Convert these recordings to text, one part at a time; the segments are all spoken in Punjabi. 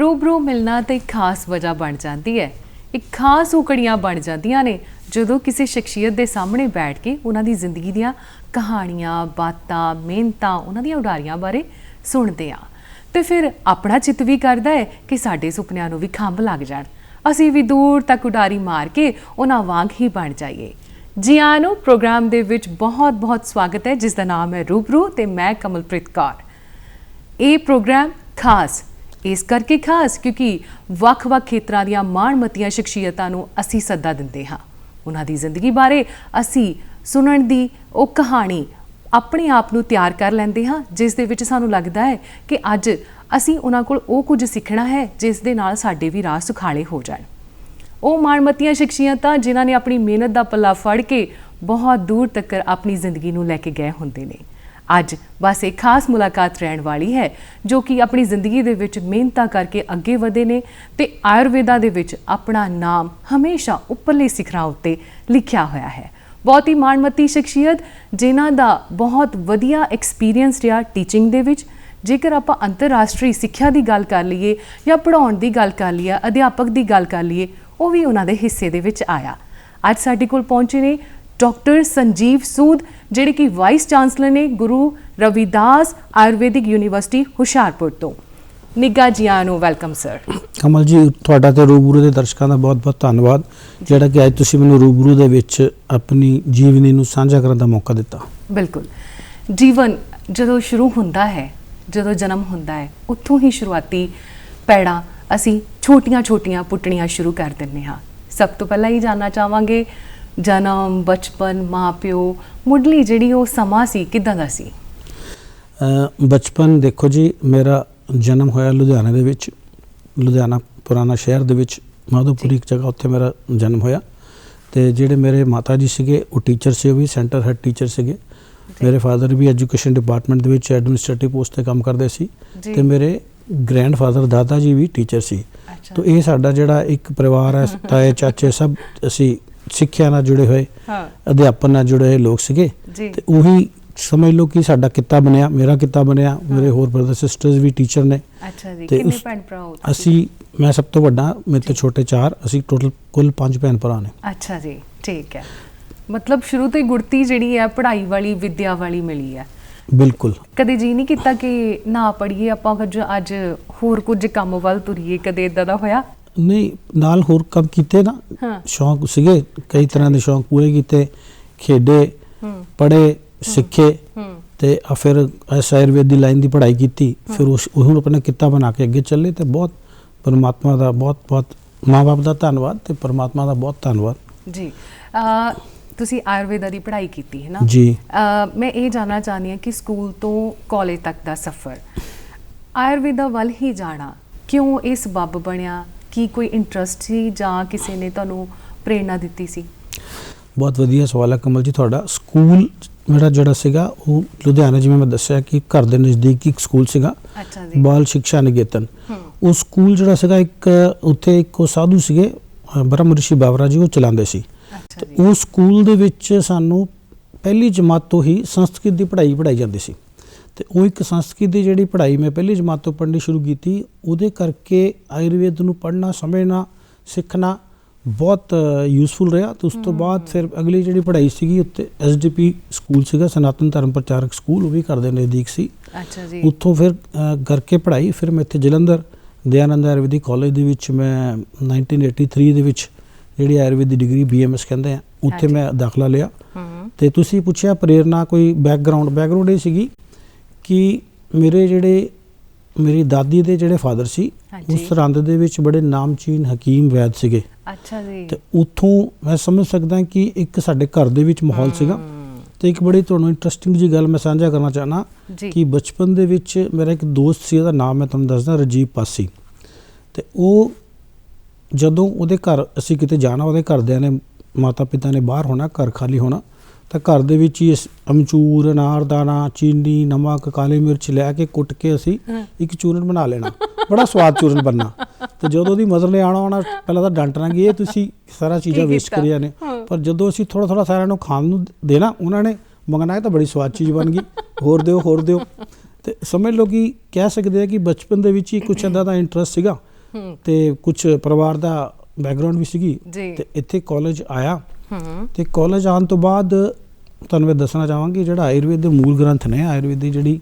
ਰੂਬਰੂ ਮਿਲਣਾ ਤੇ ਇੱਕ ਖਾਸ ਵਜ੍ਹਾ ਬਣ ਜਾਂਦੀ ਹੈ। ਇੱਕ ਖਾਸ ਉਕੜੀਆਂ ਬਣ ਜਾਂਦੀਆਂ ਨੇ, ਜਦੋਂ ਕਿਸੇ ਸ਼ਖਸੀਅਤ ਦੇ ਸਾਹਮਣੇ ਬੈਠ ਕੇ ਉਹਨਾਂ ਦੀ ਜ਼ਿੰਦਗੀ ਦੀਆਂ ਕਹਾਣੀਆਂ, ਬਾਤਾਂ, ਮਿਹਨਤਾਂ, ਉਹਨਾਂ ਦੀਆਂ ਉਡਾਰੀਆਂ ਬਾਰੇ ਸੁਣਦੇ ਆ ਤੇ ਫਿਰ ਆਪਣਾ ਚਿੱਤ ਵੀ ਕਰਦਾ ਹੈ ਕਿ ਸਾਡੇ ਸੁਪਨਿਆਂ ਨੂੰ ਵੀ ਖੰਭ ਲੱਗ ਜਾਣ। ਅਸੀਂ ਵੀ ਦੂਰ ਤੱਕ ਉਡਾਰੀ ਮਾਰ ਕੇ ਉਹਨਾਂ ਵਾਂਗ ਹੀ ਬਣ ਜਾਈਏ। ਜੀ ਆਇਆਂ ਨੂੰ ਪ੍ਰੋਗਰਾਮ ਦੇ ਵਿੱਚ ਬਹੁਤ ਬਹੁਤ ਸਵਾਗਤ ਹੈ, ਜਿਸ ਦਾ ਨਾਮ ਹੈ ਰੂਬਰੂ ਤੇ ਮੈਂ ਕਮਲਪ੍ਰੀਤ ਕੌਰ। ਇਹ ਪ੍ਰੋਗਰਾਮ ਖਾਸ ਇਸ ਕਰਕੇ ਖਾਸ ਕਿਉਂਕਿ ਵੱਖ-ਵੱਖ ਖੇਤਰਾਂ ਦੀਆਂ ਮਾਣਮੱਤੀਆਂ ਸ਼ਖਸੀਅਤਾਂ ਨੂੰ ਅਸੀਂ ਸੱਦਾ ਦਿੰਦੇ ਹਾਂ। ਉਹਨਾਂ ਦੀ ਜ਼ਿੰਦਗੀ ਬਾਰੇ ਅਸੀਂ ਸੁਣਨ ਦੀ ਉਹ ਕਹਾਣੀ ਆਪਣੇ ਆਪ ਨੂੰ ਤਿਆਰ ਕਰ ਲੈਂਦੇ ਹਾਂ, ਜਿਸ ਦੇ ਵਿੱਚ ਸਾਨੂੰ ਲੱਗਦਾ ਹੈ ਕਿ ਅੱਜ ਅਸੀਂ ਉਹਨਾਂ ਕੋਲ ਉਹ ਕੁਝ ਸਿੱਖਣਾ ਹੈ, ਜਿਸ ਦੇ ਨਾਲ ਸਾਡੇ ਵੀ ਰਾਹ ਸੁਖਾਲੇ ਹੋ ਜਾਣ। ਉਹ ਮਾਣਮੱਤੀਆਂ ਸ਼ਖਸੀਅਤਾਂ ਜਿਨ੍ਹਾਂ ਨੇ ਆਪਣੀ ਮਿਹਨਤ ਦਾ ਪੱਲਾ ਫੜ ਕੇ ਬਹੁਤ ਦੂਰ ਤੱਕ ਆਪਣੀ ਜ਼ਿੰਦਗੀ ਨੂੰ ਲੈ ਕੇ ਗਏ ਹੁੰਦੇ ਨੇ। ਅੱਜ ਬਸ ਇੱਕ ਖਾਸ ਮੁਲਾਕਾਤ ਰਹਿਣ ਵਾਲੀ ਹੈ, ਜੋ ਕਿ ਆਪਣੀ ਜ਼ਿੰਦਗੀ ਦੇ ਵਿੱਚ ਮਿਹਨਤਾਂ ਕਰਕੇ ਅੱਗੇ ਵਧੇ ਨੇ ਤੇ ਆਯੁਰਵੇਦਾ ਦੇ ਵਿੱਚ ਆਪਣਾ ਨਾਮ ਹਮੇਸ਼ਾ ਉੱਪਰਲੇ ਸਿਖਰਾਂ ਉੱਤੇ ਲਿਖਿਆ ਹੋਇਆ ਹੈ। ਬਹੁਤ ਹੀ ਮਾਣਮੱਤੀ ਸ਼ਖਸੀਅਤ, ਜਿਨ੍ਹਾਂ ਦਾ ਬਹੁਤ ਵਧੀਆ ਐਕਸਪੀਰੀਅੰਸ ਰਿਹਾ ਟੀਚਿੰਗ ਦੇ ਵਿੱਚ। ਜੇਕਰ ਆਪਾਂ ਅੰਤਰਰਾਸ਼ਟਰੀ ਸਿੱਖਿਆ ਦੀ ਗੱਲ ਕਰ ਲਈਏ ਜਾਂ ਪੜ੍ਹਾਉਣ ਦੀ ਗੱਲ ਕਰ ਲਈਏ, ਅਧਿਆਪਕ ਦੀ ਗੱਲ ਕਰ ਲਈਏ, ਉਹ ਵੀ ਉਹਨਾਂ ਦੇ ਹਿੱਸੇ ਦੇ ਵਿੱਚ ਆਇਆ। ਅੱਜ ਸਾਡੇ ਕੋਲ ਪਹੁੰਚੇ ਨੇ ਡਾਕਟਰ ਸੰਜੀਵ ਸੂਦ ਜਿਹੜੇ ਕਿ ਵਾਈਸ ਚਾਂਸਲਰ ਨੇ ਗੁਰੂ ਰਵਿਦਾਸ ਆਯੁਰਵੈਦਿਕ ਯੂਨੀਵਰਸਿਟੀ ਹੁਸ਼ਿਆਰਪੁਰ ਤੋਂ। ਆਇਆਂ ਨੂੰ ਵੈਲਕਮ ਸਰ ਕਮਲ ਜੀ ਤੁਹਾਡਾ ਤੇ ਰੂਬਰੂ ਦੇ ਦਰਸ਼ਕਾਂ ਦਾ ਬਹੁਤ-ਬਹੁਤ ਧੰਨਵਾਦ ਜਿਹੜਾ ਕਿ ਅੱਜ ਤੁਸੀਂ ਮੈਨੂੰ ਰੂਬਰੂ ਦੇ ਵਿੱਚ ਆਪਣੀ ਜੀਵਨੀ ਨੂੰ ਸਾਂਝਾ ਕਰਨ ਦਾ ਮੌਕਾ ਦਿੱਤਾ। ਬਿਲਕੁਲ। ਜੀਵਨ ਜਦੋਂ ਸ਼ੁਰੂ ਹੁੰਦਾ ਹੈ ਜਦੋਂ ਜਨਮ ਹੁੰਦਾ ਹੈ ਉੱਥੋਂ ਹੀ ਸ਼ੁਰੂਆਤੀ ਪੈੜਾਂ ਅਸੀਂ ਛੋਟੀਆਂ-ਛੋਟੀਆਂ ਪੁੱਟਣੀਆਂ ਸ਼ੁਰੂ ਕਰ ਦਿੰਨੇ ਹਾਂ। ਸਭ ਤੋਂ ਪਹਿਲਾਂ ਹੀ ਜਾਨਣਾ ਚਾਹਾਂਗੇ ਜਨਮ ਬਚਪਨ ਮਾਪਿਓ ਮੁੱਢਲੀ ਜਿਹੜੀ ਉਹ ਸਮਾਂ ਸੀ ਕਿਦਾਂ ਦਾ ਸੀ? ਬਚਪਨ ਦੇਖੋ ਜੀ ਮੇਰਾ ਜਨਮ ਹੋਇਆ ਲੁਧਿਆਣਾ ਦੇ ਵਿੱਚ ਲੁਧਿਆਣਾ ਪੁਰਾਣਾ ਸ਼ਹਿਰ ਦੇ ਵਿੱਚ ਮਾਧੋਪੁਰੀ ਇੱਕ ਜਗ੍ਹਾ ਉੱਥੇ ਮੇਰਾ ਜਨਮ ਹੋਇਆ। ਤੇ ਜਿਹੜੇ ਮੇਰੇ ਮਾਤਾ ਜੀ ਸੀਗੇ ਉਹ ਟੀਚਰ ਸੀ ਉਹ ਵੀ ਸੈਂਟਰ ਹੈਡ ਟੀਚਰ ਸੀਗੇ। ਮੇਰੇ ਫਾਦਰ ਵੀ ਐਜੂਕੇਸ਼ਨ ਡਿਪਾਰਟਮੈਂਟ ਦੇ ਵਿੱਚ ਐਡਮਿਨਿਸਟ੍ਰੇਟਿਵ ਪੋਸਟ ਤੇ ਕੰਮ ਕਰਦੇ ਸੀ। ਤੇ ਮੇਰੇ ਗ੍ਰੈਂਡਫਾਦਰ ਦਾਦਾ ਜੀ ਵੀ ਟੀਚਰ ਸੀ। ਤੋ ਇਹ ਸਾਡਾ ਜਿਹੜਾ ਇੱਕ ਪਰਿਵਾਰ ਹੈ ਤਾਏ ਚਾਚੇ ਸਭ ਅਸੀਂ ਸਿੱਖਿਆ ਨਾਲ ਜੁੜੇ ਹੋਏ ਹਾਂ। ਅਧਿਆਪਨ ਨਾਲ ਜੁੜੇ ਹੋਏ ਲੋਕ ਸੀਗੇ। ਤੇ ਉਹੀ ਸਮਝ ਲਓ ਕਿ ਸਾਡਾ ਕਿੱਤਾ ਬਣਿਆ ਮੇਰਾ ਕਿੱਤਾ ਬਣਿਆ ਮੇਰੇ ਹੋਰ ਬ੍ਰਦਰ ਸਿਸਟਰਸ ਵੀ ਟੀਚਰ ਨੇ। ਅੱਛਾ ਜੀ ਕਿੰਨੇ ਭੈਣ ਭਰਾ ਹੋ? ਅਸੀਂ ਮੈਂ ਸਭ ਤੋਂ ਵੱਡਾ ਮੇਰੇ ਤੋਂ ਛੋਟੇ ਚਾਰ ਅਸੀਂ ਟੋਟਲ ਕੁੱਲ ਪੰਜ ਭੈਣ ਭਰਾ ਨੇ। ਅੱਛਾ ਜੀ ਠੀਕ ਹੈ। ਮਤਲਬ ਸ਼ੁਰੂ ਤੋਂ ਹੀ ਗੁੜਤੀ ਜਿਹੜੀ ਹੈ ਪੜ੍ਹਾਈ ਵਾਲੀ ਵਿਦਿਆ ਵਾਲੀ ਮਿਲੀ ਹੈ। ਬਿਲਕੁਲ। ਕਦੇ ਜੀ ਨਹੀਂ ਕੀਤਾ ਕਿ ਨਾ ਪੜ੍ਹੀਏ ਆਪਾਂ ਅੱਜ ਹੋਰ ਕੁਝ ਕੰਮ ਵੱਲ ਤੁਰੀਏ ਕਦੇ ਇਦਾਂ ਦਾ ਹੋਇਆ? ਨਹੀਂ ਨਾਲ ਹੋਰ ਕੰਮ ਕੀਤੇ ਨਾ। ਹਾਂ। ਸ਼ੌਂਕ ਸੀਗੇ ਕਈ ਤਰ੍ਹਾਂ ਦੇ ਸ਼ੌਂਕ ਪੂਰੇ ਕੀਤੇ। ਖੇਡੇ ਹੂੰ। ਪੜ੍ਹੇ ਸਿੱਖੇ ਤੇ ਆ ਫਿਰ ਆਯੁਰਵੇਦ ਦੀ ਲਾਈਨ ਦੀ ਪੜ੍ਹਾਈ ਕੀਤੀ। ਫਿਰ ਉਸ ਉਹਨੂੰ ਆਪਣਾ ਕਿੱਤਾ ਬਣਾ ਕੇ ਅੱਗੇ ਚੱਲੇ ਤੇ ਬਹੁਤ ਪਰਮਾਤਮਾ ਦਾ ਬਹੁਤ ਬਹੁਤ ਮਾਂ-ਬਾਪ ਦਾ ਧੰਨਵਾਦ ਤੇ ਪਰਮਾਤਮਾ ਦਾ ਬਹੁਤ ਧੰਨਵਾਦ। ਜੀ। ਤੁਸੀਂ ਆਯੁਰਵੇਦਾ ਦੀ ਪੜ੍ਹਾਈ ਕੀਤੀ ਹੈ ਨਾ? ਜੀ। ਮੈਂ ਇਹ ਜਾਨਣਾ ਚਾਹਨੀ ਹਾਂ ਕਿ ਸਕੂਲ ਤੋਂ ਕਾਲਜ ਤੱਕ ਦਾ ਸਫ਼ਰ ਆਯੁਰਵੇਦਾ ਵੱਲ ਹੀ ਜਾਣਾ ਕਿਉਂ ਇਹ ਸਬਬ ਬਣਿਆ? ਕੀ ਕੋਈ ਇੰਟਰਸਟ ਸੀ ਜਾਂ ਕਿਸੇ ਨੇ ਤੁਹਾਨੂੰ ਪ੍ਰੇਰਣਾ ਦਿੱਤੀ ਸੀ? ਬਹੁਤ ਵਧੀਆ ਸਵਾਲ ਹੈ ਕਮਲ ਜੀ ਤੁਹਾਡਾ ਸਕੂਲ ਮੇਰਾ ਜਿਹੜਾ ਸੀਗਾ ਉਹ ਲੁਧਿਆਣਾ ਜਿਵੇਂ ਮੈਂ ਦੱਸਿਆ ਕਿ ਘਰ ਦੇ ਨਜ਼ਦੀਕ ਇੱਕ ਸਕੂਲ ਸੀਗਾ ਅੱਛਾ ਜੀ। ਬਾਲ ਸਿੱਖਿਆ ਨਿਕੇਤਨ। ਹੂੰ। ਉਹ ਸਕੂਲ ਜਿਹੜਾ ਸੀਗਾ ਇੱਕ ਉੱਥੇ ਇੱਕ ਉਹ ਸਾਧੂ ਸੀਗੇ ਬ੍ਰਹਮ ਰਿਸ਼ੀ ਬਾਬਰਾ ਜੀ ਉਹ ਚਲਾਉਂਦੇ ਸੀ। ਅੱਛਾ ਤੇ ਜੀ ਉਹ ਸਕੂਲ ਦੇ ਵਿੱਚ ਸਾਨੂੰ ਪਹਿਲੀ ਜਮਾਤ ਤੋਂ ਹੀ ਸੰਸਕ੍ਰਿਤ ਦੀ ਪੜ੍ਹਾਈ ਪੜਾਈ ਜਾਂਦੀ ਸੀ। ਤੇ ਉਹ ਇੱਕ ਸੰਸਕ੍ਰਿਤ ਦੀ ਜਿਹੜੀ ਪੜ੍ਹਾਈ ਮੈਂ ਪਹਿਲੀ ਜਮਾਤ ਤੋਂ ਪੜ੍ਹਨੀ ਸ਼ੁਰੂ ਕੀਤੀ ਉਹਦੇ ਕਰਕੇ ਆਯੁਰਵੇਦ ਨੂੰ ਪੜ੍ਹਨਾ ਸਮਝਣਾ ਸਿੱਖਣਾ ਬਹੁਤ ਯੂਸਫੁਲ ਰਿਹਾ ਤੇ ਉਸ ਤੋਂ ਬਾਅਦ ਫਿਰ ਅਗਲੀ ਜਿਹੜੀ ਪੜ੍ਹਾਈ ਸੀਗੀ ਉੱਤੇ ਐਸਡੀਪੀ ਸਕੂਲ ਸੀਗਾ ਸਨਾਤਨ ਧਰਮ ਪ੍ਰਚਾਰਕ ਸਕੂਲ ਉਹ ਵੀ ਕਰਦੇ ਨਜ਼ਦੀਕ ਸੀ। ਅੱਛਾ ਜੀ। ਉੱਥੋਂ ਫਿਰ ਕਰਕੇ ਪੜ੍ਹਾਈ ਫਿਰ ਮੈਂ ਇੱਥੇ ਜਲੰਧਰ ਦਇਆਨੰਦ ਆਯੁਰਵੈਦਿਕ ਕਾਲਜ ਦੇ ਵਿੱਚ ਮੈਂ 1983 ਦੇ ਵਿੱਚ ਜਿਹੜੀ ਆਯੁਰਵੇਦ ਦੀ ਡਿਗਰੀ ਬੀਐਮਐਸ ਕਹਿੰਦੇ ਆ ਉੱਥੇ। ਮੈਂ ਦਾਖਲਾ ਲਿਆ। ਤੇ ਤੁਸੀਂ ਪੁੱਛਿਆ ਪ੍ਰੇਰਣਾ ਕੋਈ ਬੈਕਗ੍ਰਾਉਂਡ ਬੈਕਗ੍ਰਾਉਂਡ ਇਹ ਸੀਗੀ? ਕਿ ਮੇਰੇ ਜਿਹੜੇ ਮੇਰੀ ਦਾਦੀ ਦੇ ਜਿਹੜੇ ਫਾਦਰ ਸੀ। ਉਸ ਸਰਹੰਦ ਦੇ ਵਿੱਚ ਬੜੇ ਨਾਮਚੀਨ ਹਕੀਮ ਵੈਦ ਸੀਗੇ। ਅੱਛਾ ਜੀ। ਤੇ ਉੱਥੋਂ ਮੈਂ ਸਮਝ ਸਕਦਾ ਕਿ ਇੱਕ ਸਾਡੇ ਘਰ ਦੇ ਵਿੱਚ ਮਾਹੌਲ ਸੀਗਾ। ਤੇ ਇੱਕ ਬੜੀ ਤੁਹਾਨੂੰ ਇੰਟਰਸਟਿੰਗ ਜੀ ਗੱਲ ਮੈਂ ਸਾਂਝਾ ਕਰਨਾ ਚਾਹਨਾ ਕਿ ਬਚਪਨ ਦੇ ਵਿੱਚ ਮੇਰਾ ਇੱਕ ਦੋਸਤ ਸੀ ਉਹਦਾ ਨਾਮ ਮੈਂ ਤੁਹਾਨੂੰ ਦੱਸਦਾ ਰਜੀਵ ਪਾਸੀ। ਤੇ ਉਹ ਜਦੋਂ ਉਹਦੇ ਘਰ ਅਸੀਂ ਕਿਤੇ ਜਾਣਾ ਉਹਦੇ ਘਰਦਿਆਂ ਨੇ ਮਾਤਾ ਪਿਤਾ ਨੇ ਬਾਹਰ ਹੋਣਾ ਘਰ ਖਾਲੀ ਹੋਣਾ ਤਾਂ ਘਰ ਦੇ ਵਿੱਚ ਹੀ ਇਸ ਅਮਚੂਰ ਅਨਾਰਦਾਨਾ ਚੀਨੀ ਨਮਕ ਕਾਲੀ ਮਿਰਚ ਲੈ ਕੇ ਕੁੱਟ ਕੇ ਅਸੀਂ। ਇੱਕ ਚੂਰਨ ਬਣਾ ਲੈਣਾ। ਬੜਾ ਸਵਾਦ ਚੂਰਨ ਬਣਨਾ। ਤੇ ਜਦੋਂ ਉਹਦੀ ਮਦਰ ਨੇ ਆਣਾ ਆਉਣਾ ਪਹਿਲਾਂ ਤਾਂ ਡਾਂਟਣਾ ਕਿ ਇਹ ਤੁਸੀਂ ਸਾਰਾ ਚੀਜ਼ਾਂ ਵੇਸਟ? ਕਰੀਆਂ ਨੇ। ਪਰ ਜਦੋਂ ਅਸੀਂ ਥੋੜਾ ਥੋੜਾ ਸਾਰਿਆਂ ਨੂੰ ਖਾਣ ਨੂੰ ਦੇਣਾ ਉਹਨਾਂ ਨੇ ਮੰਗਣਾ ਇਹ ਤਾਂ ਬੜੀ ਸਵਾਦ ਚੀਜ਼ ਬਣ ਗਈ। ਹੋਰ ਦਿਓ ਹੋਰ ਦਿਓ। ਤੇ ਸਮਝ ਲਓ ਕਿ ਕਹਿ ਸਕਦੇ ਆ ਕਿ ਬਚਪਨ ਦੇ ਵਿੱਚ ਹੀ ਕੁਝ ਏਦਾਂ ਦਾ ਇੰਟਰਸਟ ਸੀਗਾ। ਤੇ ਕੁਝ ਪਰਿਵਾਰ ਦਾ ਬੈਕਗ੍ਰਾਉਂਡ ਵੀ ਸੀਗੀ। ਤੇ ਇੱਥੇ ਕਾਲਜ ਆਇਆ। ਤੇ ਕਾਲਜ ਆਉਣ ਤੋਂ ਬਾਅਦ ਤੁਹਾਨੂੰ ਮੈਂ ਦੱਸਣਾ ਚਾਹਾਂਗੀ ਜਿਹੜਾ ਆਯੁਰਵੇਦ ਦੇ ਮੂਲ ਗ੍ਰੰਥ ਨੇ ਆਯੁਰਵੇਦ ਦੀ ਜਿਹੜੀ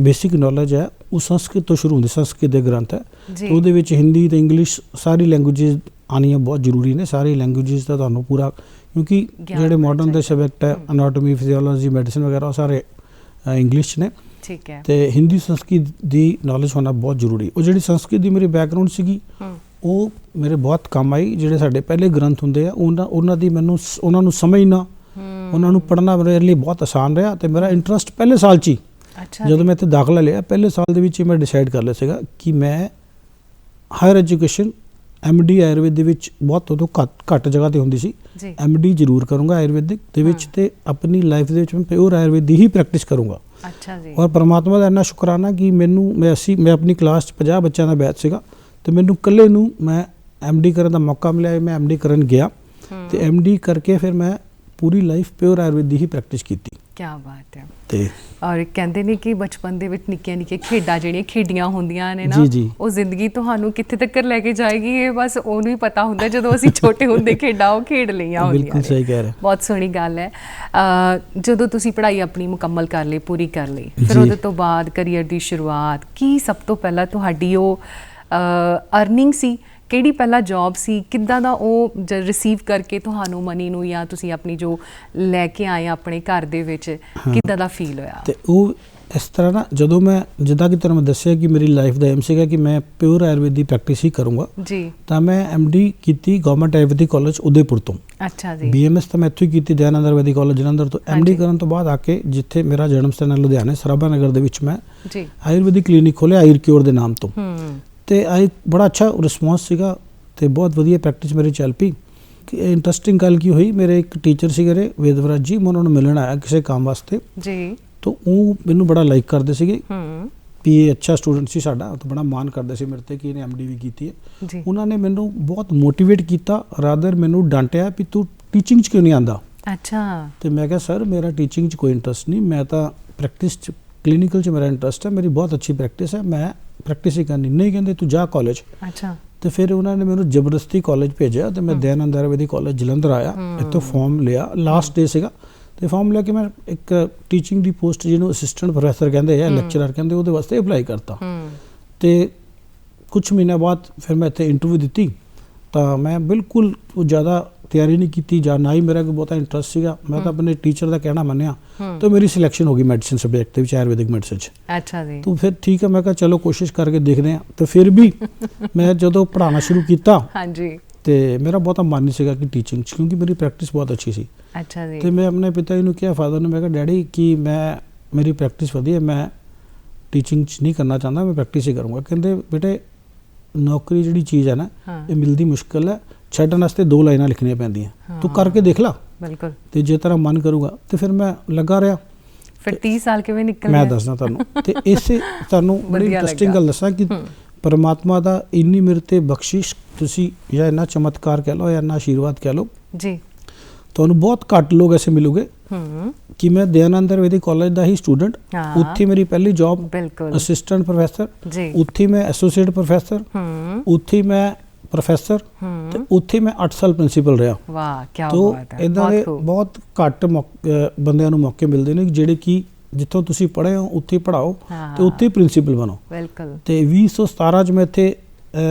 ਬੇਸਿਕ ਨੌਲੇਜ ਹੈ ਉਹ ਸੰਸਕ੍ਰਿਤ ਤੋਂ ਸ਼ੁਰੂ ਹੁੰਦੀ ਸੰਸਕ੍ਰਿਤ ਦੇ ਗ੍ਰੰਥ ਹੈ। ਤੇ ਉਹਦੇ ਵਿੱਚ ਹਿੰਦੀ ਤੇ ਇੰਗਲਿਸ਼ ਸਾਰੀ ਲੈਂਗੁਏਜਸ ਆਉਣੀਆਂ ਬਹੁਤ ਜ਼ਰੂਰੀ ਨੇ ਸਾਰੀ ਲੈਂਗੁਏਜਸ ਦਾ ਤੁਹਾਨੂੰ ਪੂਰਾ ਕਿਉਂਕਿ ਜਿਹੜੇ ਮਾਡਰਨ ਦੇ। ਸਬਜੈਕਟ ਹੈ ਹਮ। ਅਨਾਟੋਮੀ ਫਿਜ਼ੀਓਲੋਜੀ ਮੈਡੀਸਿਨ ਵਗੈਰਾ ਉਹ ਸਾਰੇ ਇੰਗਲਿਸ਼ ਨੇ। ਠੀਕ ਹੈ। ਤੇ ਹਿੰਦੀ ਸੰਸਕ੍ਰਿਤ ਦੀ ਨੌਲੇਜ ਹੋਣਾ ਬਹੁਤ ਜ਼ਰੂਰੀ। ਉਹ ਜਿਹੜੀ ਸੰਸਕ੍ਰਿਤ ਦੀ ਮੇਰੀ ਬੈਕਗ੍ਰਾਉਂਡ ਸੀਗੀ ਉਹ ਮੇਰੇ ਬਹੁਤ ਕੰਮ ਆਈ। ਜਿਹੜੇ ਸਾਡੇ ਪਹਿਲੇ ਗ੍ਰੰਥ ਹੁੰਦੇ ਆ ਉਹਨਾਂ ਉਹਨਾਂ ਦੀ ਮੈਨੂੰ ਉਹਨਾਂ ਨੂੰ ਸਮਝਣਾ ਉਹਨਾਂ ਨੂੰ ਪੜ੍ਹਨਾ ਮੇਰੇ ਲਈ ਬਹੁਤ ਆਸਾਨ ਰਿਹਾ ਤੇ ਮੇਰਾ ਇੰਟਰਸਟ ਪਹਿਲੇ ਸਾਲ 'ਚ ਹੀ। ਅੱਛਾ ਜਦੋਂ। ਮੈਂ ਇੱਥੇ ਦਾਖਲਾ ਲਿਆ ਪਹਿਲੇ ਸਾਲ ਦੇ ਵਿੱਚ ਹੀ ਮੈਂ ਡਿਸਾਈਡ ਕਰ ਲਿਆ ਸੀਗਾ ਕਿ ਮੈਂ ਹਾਇਰ ਐਜੂਕੇਸ਼ਨ ਡੀ ਆਯੁਰਵੇਦ ਦੇ ਵਿੱਚ ਬਹੁਤ ਉਦੋਂ ਘੱਟ ਘੱਟ ਜਗ੍ਹਾ ਤੇ ਹੁੰਦੀ ਸੀ। ਜੀ। ਡੀ ਜ਼ਰੂਰ ਕਰੂੰਗਾ ਆਯੁਰਵੈਦਿਕ ਦੇ ਵਿੱਚ। ਤੇ ਆਪਣੀ ਲਾਈਫ ਦੇ ਵਿੱਚ ਮੈਂ ਪਿਓਰ ਆਯੁਰਵੇਦ ਦੀ ਹੀ ਪ੍ਰੈਕਟਿਸ ਕਰੂੰਗਾ। ਅੱਛਾ ਜੀ। ਔਰ ਪਰਮਾਤਮਾ ਦਾ ਇੰਨਾ ਸ਼ੁਕਰਾਨਾ ਕਿ ਮੈਨੂੰ ਮੈਂ ਅਸੀਂ ਮੈਂ ਆਪਣੀ ਕਲਾਸ 'ਚ 50 ਬੱਚਿਆਂ ਦਾ ਬੈਚ ਸੀਗਾ ਤੇ ਮੈਨੂੰ ਇਕੱਲੇ ਨੂੰ ਮੈਂ ਡੀ ਕਰਨ ਦਾ ਮੌਕਾ ਮਿਲਿਆ ਮੈਂ ਡੀ ਕਰਨ ਗਿਆ। ਤੇ ਡੀ ਕਰਕੇ ਫਿਰ ਮੈਂ ਪੂਰੀ ਲਾਈਫ ਪਿਓਰ ਆਯੁਰਵੇਦ ਦੀ ਹੀ ਪ੍ਰੈਕਟਿਸ ਕੀਤੀ ਕੀ ਬਾਤ ਹੈ ਤੇ ਔਰ ਕਹਿੰਦੇ ਨੇ ਕਿ ਬਚਪਨ ਦੇ ਵਿੱਚ ਨਿੱਕੀਆਂ ਨਿੱਕੀਆਂ ਖੇਡਾਂ ਜਿਹੜੀਆਂ ਖੇਡੀਆਂ ਹੁੰਦੀਆਂ ਨੇ ਨਾ। ਉਹ ਜ਼ਿੰਦਗੀ ਤੁਹਾਨੂੰ ਕਿੱਥੇ ਤੱਕ ਲੈ ਕੇ ਜਾਏਗੀ ਇਹ ਬਸ ਉਹਨੂੰ ਹੀ ਪਤਾ ਹੁੰਦਾ ਜਦੋਂ ਅਸੀਂ ਛੋਟੇ ਹੁੰਦੇ ਖੇਡਾਂ ਉਹ ਖੇਡ ਲਈਆਂ ਹੁੰਦੀਆਂ ਬਿਲਕੁਲ। ਸਹੀ ਕਹਿ ਰਹੇ ਬਹੁਤ ਸੋਹਣੀ ਗੱਲ ਹੈ ਅ, ਜਦੋਂ ਤੁਸੀਂ ਪੜ੍ਹਾਈ ਆਪਣੀ ਮੁਕੰਮਲ ਕਰ ਲਈ ਪੂਰੀ ਕਰ ਲਈ ਫਿਰ। ਉਹਦੇ ਤੋਂ ਬਾਅਦ ਕੈਰੀਅਰ ਦੀ ਸ਼ੁਰੂਆਤ ਕੀ ਸਭ ਤੋਂ ਪਹਿਲਾਂ ਤੁਹਾਡੀ ਉਹ ਅਰਨਿੰਗ ਸੀ ਕਿਹੜੀ ਪਹਿਲਾ ਜੌਬ ਸੀ ਕਿੱਦਾਂ ਦਾ ਉਹ ਰਿਸੀਵ ਕਰਕੇ ਤੁਹਾਨੂੰ ਮਨੀ ਨੂੰ ਜਾਂ ਤੁਸੀਂ ਆਪਣੀ ਜੋ ਲੈ ਕੇ ਆਏ ਆਪਣੇ ਘਰ ਦੇ ਵਿੱਚ ਕਿੱਦਾਂ ਦਾ ਫੀਲ ਹੋਇਆ? ਤੇ ਉਹ ਇਸ ਤਰ੍ਹਾਂ ਨਾ ਜਦੋਂ ਮੈਂ ਜਿੱਦਾਂ ਕਿ ਤੁਹਾਨੂੰ ਮੈਂ ਦੱਸਿਆ ਕਿ ਮੇਰੀ ਲਾਈਫ ਦਾ ਏਮ ਸੀਗਾ ਕਿ ਮੈਂ ਪਿਓਰ ਆਯੁਰਵੇਦ ਦੀ ਪ੍ਰੈਕਟਿਸ ਹੀ ਕਰੂੰਗਾ ਜੀ। ਤਾਂ ਮੈਂ ਡੀ ਕੀਤੀ ਗਵਰਨਮੈਂਟ ਆਯੁਰਵੈਦਿਕ ਕਾਲਜ ਉਦੈਪੁਰ ਤੋਂ। ਅੱਛਾ ਜੀ। ਬੀਐਮਐਸ ਤਾਂ ਮੈਂ ਇੱਥੋਂ ਹੀ ਕੀਤੀ ਦਇਆਨੰਦ ਆਯੁਰਵੈਦਿਕ ਕਾਲਜ ਜਲੰਧਰ ਤੋਂ। ਐਮਡੀ ਕਰਨ ਤੋਂ ਬਾਅਦ ਆ ਕੇ ਜਿੱਥੇ ਮੇਰਾ ਜਨਮ ਸਥਾਨ ਹੈ ਲੁਧਿਆਣੇ ਸਰਾਭਾ ਨਗਰ ਦੇ ਵਿੱਚ ਮੈਂ ਜੀ। ਆਯੁਰਵੈਦਿਕ ਕਲੀਨਿਕ ਖੋਲ੍ਹਿਆ ਆਯੁਰ ਕਿਉਰ ਦੇ ਨਾਮ ਤੋਂ। ਹੂੰ। ਤੇ ਆਈ ਬੜਾ ਅੱਛਾ ਰਿਸਪੌਂਸ ਸੀਗਾ ਤੇ ਬਹੁਤ ਵਧੀਆ ਪ੍ਰੈਕਟਿਸ ਮੇਰੀ ਚੱਲ ਪਈ। ਇੰਟਰਸਟਿੰਗ ਗੱਲ ਕੀ ਹੋਈ ਮੇਰੇ ਇੱਕ ਟੀਚਰ ਸੀਗੇ ਵੇਦਵਰਾਜ ਜੀ ਮੈਂ ਉਹਨਾਂ ਨੂੰ ਮਿਲਣ ਆਇਆ ਕਿਸੇ ਕੰਮ ਵਾਸਤੇ। ਜੀ। ਤਾਂ ਉਹ ਮੈਨੂੰ ਬੜਾ ਲਾਈਕ ਕਰਦੇ ਸੀਗੇ। ਹੂੰ। ਵੀ ਇਹ ਅੱਛਾ ਸਟੂਡੈਂਟ ਸੀ ਸਾਡਾ ਤਾਂ ਬੜਾ ਮਾਣ ਕਰਦੇ ਸੀ ਮੇਰੇ ਤੇ ਕਿ ਇਹਨੇ ਐਮਡੀ ਵੀ ਕੀਤੀ ਹੈ। ਉਹਨਾਂ ਨੇ ਮੈਨੂੰ ਬਹੁਤ ਮੋਟੀਵੇਟ ਕੀਤਾ ਰਾਦਰ ਮੈਨੂੰ ਡਾਂਟਿਆ ਵੀ ਤੂੰ ਟੀਚਿੰਗ 'ਚ ਕਿਉਂ ਨਹੀਂ ਆਂਦਾ ਅੱਛਾ। ਤੇ ਮੈਂ ਕਿਹਾ ਸਰ ਮੇਰਾ ਟੀਚਿੰਗ 'ਚ ਕੋਈ ਇੰਟਰਸਟ ਨਹੀਂ ਮੈਂ ਤਾਂ ਪ੍ਰੈਕਟਿਸ 'ਚ ਕਲੀਨਿਕਲ 'ਚ ਮੇਰਾ ਇੰਟਰਸਟ ਹੈ ਮੇਰੀ ਬਹੁਤ ਅੱਛੀ ਪ੍ਰੈਕਟਿਸ ਹੈ ਮੈਂ ਪ੍ਰੈਕਟਿਸ ਹੀ ਕਰਨੀ ਨਹੀਂ ਕਹਿੰਦੇ ਤੂੰ ਜਾ ਕਾਲਜ ਅੱਛਾ ਤੇ ਫਿਰ ਉਹਨਾਂ ਨੇ ਮੈਨੂੰ ਜ਼ਬਰਦਸਤੀ ਕਾਲਜ ਭੇਜਿਆ ਤੇ ਮੈਂ। ਦਇਆਨੰਦ ਆਯੁਰਵੈਦਿਕ ਕਾਲਜ ਜਲੰਧਰ ਆਇਆ। ਇੱਥੋਂ ਫਾਰਮ ਲਿਆ ਲਾਸਟ ਡੇ ਸੀਗਾ ਤੇ ਫਾਰਮ ਲੈ ਕੇ ਮੈਂ ਇੱਕ ਟੀਚਿੰਗ ਦੀ ਪੋਸਟ ਜਿਹਨੂੰ ਅਸਿਸਟੈਂਟ ਪ੍ਰੋਫੈਸਰ ਕਹਿੰਦੇ ਆ। ਲੈਕਚਰਰ ਕਹਿੰਦੇ ਉਹਦੇ ਵਾਸਤੇ ਅਪਲਾਈ ਕਰਤਾ ਤੇ ਕੁਝ ਮਹੀਨਿਆਂ ਬਾਅਦ ਫਿਰ ਮੈਂ ਇੱਥੇ ਇੰਟਰਵਿਊ ਦਿੱਤੀ ਤਾਂ ਮੈਂ ਬਿਲਕੁਲ ਉਹ ਜ਼ਿਆਦਾ ਤਿਆਰੀ ਨਹੀਂ ਕੀਤੀ ਜਾਂ ਨਾ ਹੀ ਮੇਰਾ ਕੋਈ ਬਹੁਤਾ ਇੰਟਰਸਟ ਸੀਗਾ ਮੈਂ ਤਾਂ। ਆਪਣੇ ਟੀਚਰ ਦਾ ਕਹਿਣਾ ਮੰਨਿਆ ਤਾਂ ਮੇਰੀ ਸਿਲੈਕਸ਼ਨ ਹੋ ਗਈ ਮੈਡੀਸਿਨ ਸਬਜੈਕਟ ਦੇ ਵਿੱਚ ਆਯੁਰਵੈਦਿਕ ਮੈਡੀਸਿਨ 'ਚ। ਅੱਛਾ ਜੀ। ਤਾਂ ਫਿਰ ਠੀਕ ਹੈ ਮੈਂ ਕਿਹਾ ਚਲੋ ਕੋਸ਼ਿਸ਼ ਕਰਕੇ ਦੇਖਦੇ ਹਾਂ ਤੇ ਫਿਰ ਵੀ ਮੈਂ ਜਦੋਂ ਪੜ੍ਹਾਉਣਾ ਸ਼ੁਰੂ ਕੀਤਾ ਹਾਂਜੀ। ਤੇ ਮੇਰਾ ਬਹੁਤਾ ਮਨ ਨਹੀਂ ਸੀਗਾ ਕਿ ਟੀਚਿੰਗ 'ਚ ਕਿਉਂਕਿ ਮੇਰੀ ਪ੍ਰੈਕਟਿਸ ਬਹੁਤ ਅੱਛੀ ਸੀ। ਅੱਛਾ ਜੀ। ਤੇ ਮੈਂ ਆਪਣੇ ਪਿਤਾ ਜੀ ਨੂੰ ਕਿਹਾ ਫਾਦਰ ਨੂੰ ਮੈਂ ਕਿਹਾ ਡੈਡੀ ਕਿ ਮੈਂ ਮੇਰੀ ਪ੍ਰੈਕਟਿਸ ਵਧੀਆ ਮੈਂ ਟੀਚਿੰਗ 'ਚ ਨਹੀਂ ਕਰਨਾ ਚਾਹੁੰਦਾ ਮੈਂ ਪ੍ਰੈਕਟਿਸ ਹੀ ਕਰੂੰਗਾ। ਕਹਿੰਦੇ ਬੇਟੇ ਨੌਕਰੀ ਜਿਹੜੀ ਚੀਜ਼ ਹੈ ਨਾ ਇਹ ਮਿਲਦੀ ਮੁਸ਼ਕਲ ਹੈ ਛੱਡਣ ਵਾਸਤੇ ਦੋ ਲਾਈਨਾਂ ਲਿਖਣੀਆਂ ਪੈਂਦੀਆਂ। ਤੂੰ। ਕਰਕੇ ਦੇਖ ਲੈ। ਬਿਲਕੁਲ। ਤੇ ਜੇ ਤੇਰਾ ਮਨ ਕਰੂਗਾ ਤੇ ਫਿਰ ਮੈਂ ਲੱਗਾ ਰਿਹਾ। ਫਿਰ 30 ਸਾਲ ਕਿਵੇਂ ਨਿਕਲ ਮੈਂ? ਦੱਸਦਾ ਤੁਹਾਨੂੰ। ਤੇ ਇਸੇ ਤੁਹਾਨੂੰ ਬੜੀ ਇੰਟਰਸਟਿੰਗ। ਗੱਲ ਦੱਸਾਂ ਕਿ ਪਰਮਾਤਮਾ ਦਾ ਇੰਨੀ ਮੇਰੇ ਤੇ ਬਖਸ਼ਿਸ਼ ਤੁਸੀਂ ਜਾਂ ਇੰਨਾ ਚਮਤਕਾਰ ਕਹਿ ਲਓ ਜਾਂ ਇੰਨਾ ਆਸ਼ੀਰਵਾਦ ਕਹਿ ਲਓ। ਜੀ। ਤੁਹਾਨੂੰ ਬਹੁਤ ਘੱਟ ਲੋਕ ਐਸੇ ਮਿਲੂਗੇ ਹੂੰ। ਕਿ ਮੈਂ ਦਇਆਨੰਦ ਆਯੁਰਵੈਦਿਕ ਕਾਲਜ ਦਾ ਹੀ ਸਟੂਡੈਂਟ। ਉੱਥੇ ਮੇਰੀ ਪਹਿਲੀ ਜੌਬ ਅਸਿਸਟੈਂਟ ਪ੍ਰੋਫੈਸਰ ਜੀ। ਉੱਥੇ ਮੈਂ ਐਸੋਸੀਏਟ ਪ੍ਰੋਫੈਸਰ ਹੂੰ। ਉੱਥੇ ਮੈਂ ਪ੍ਰੋਫੈਸਰ ਤੇ ਉੱਥੇ ਮੈਂ 8 ਸਾਲ ਪ੍ਰਿੰਸੀਪਲ ਰਿਹਾ। ਵਾਹ ਕੀ ਬਾਤ ਹੈ। ਇਦਾਂ ਦੇ ਬਹੁਤ ਘੱਟ ਬੰਦਿਆਂ ਨੂੰ ਮੌਕੇ ਮਿਲਦੇ ਨੇ ਜਿਹੜੇ ਕਿ ਜਿੱਥੋਂ ਤੁਸੀਂ ਪੜ੍ਹੇ ਹੋ ਉੱਥੇ ਪੜ੍ਹਾਓ ਹਾਂ। ਤੇ ਉੱਥੇ ਪ੍ਰਿੰਸੀਪਲ ਬਣੋ। ਬਿਲਕੁਲ। ਤੇ 2017 ਚ ਮੈਂ ਇੱਥੇ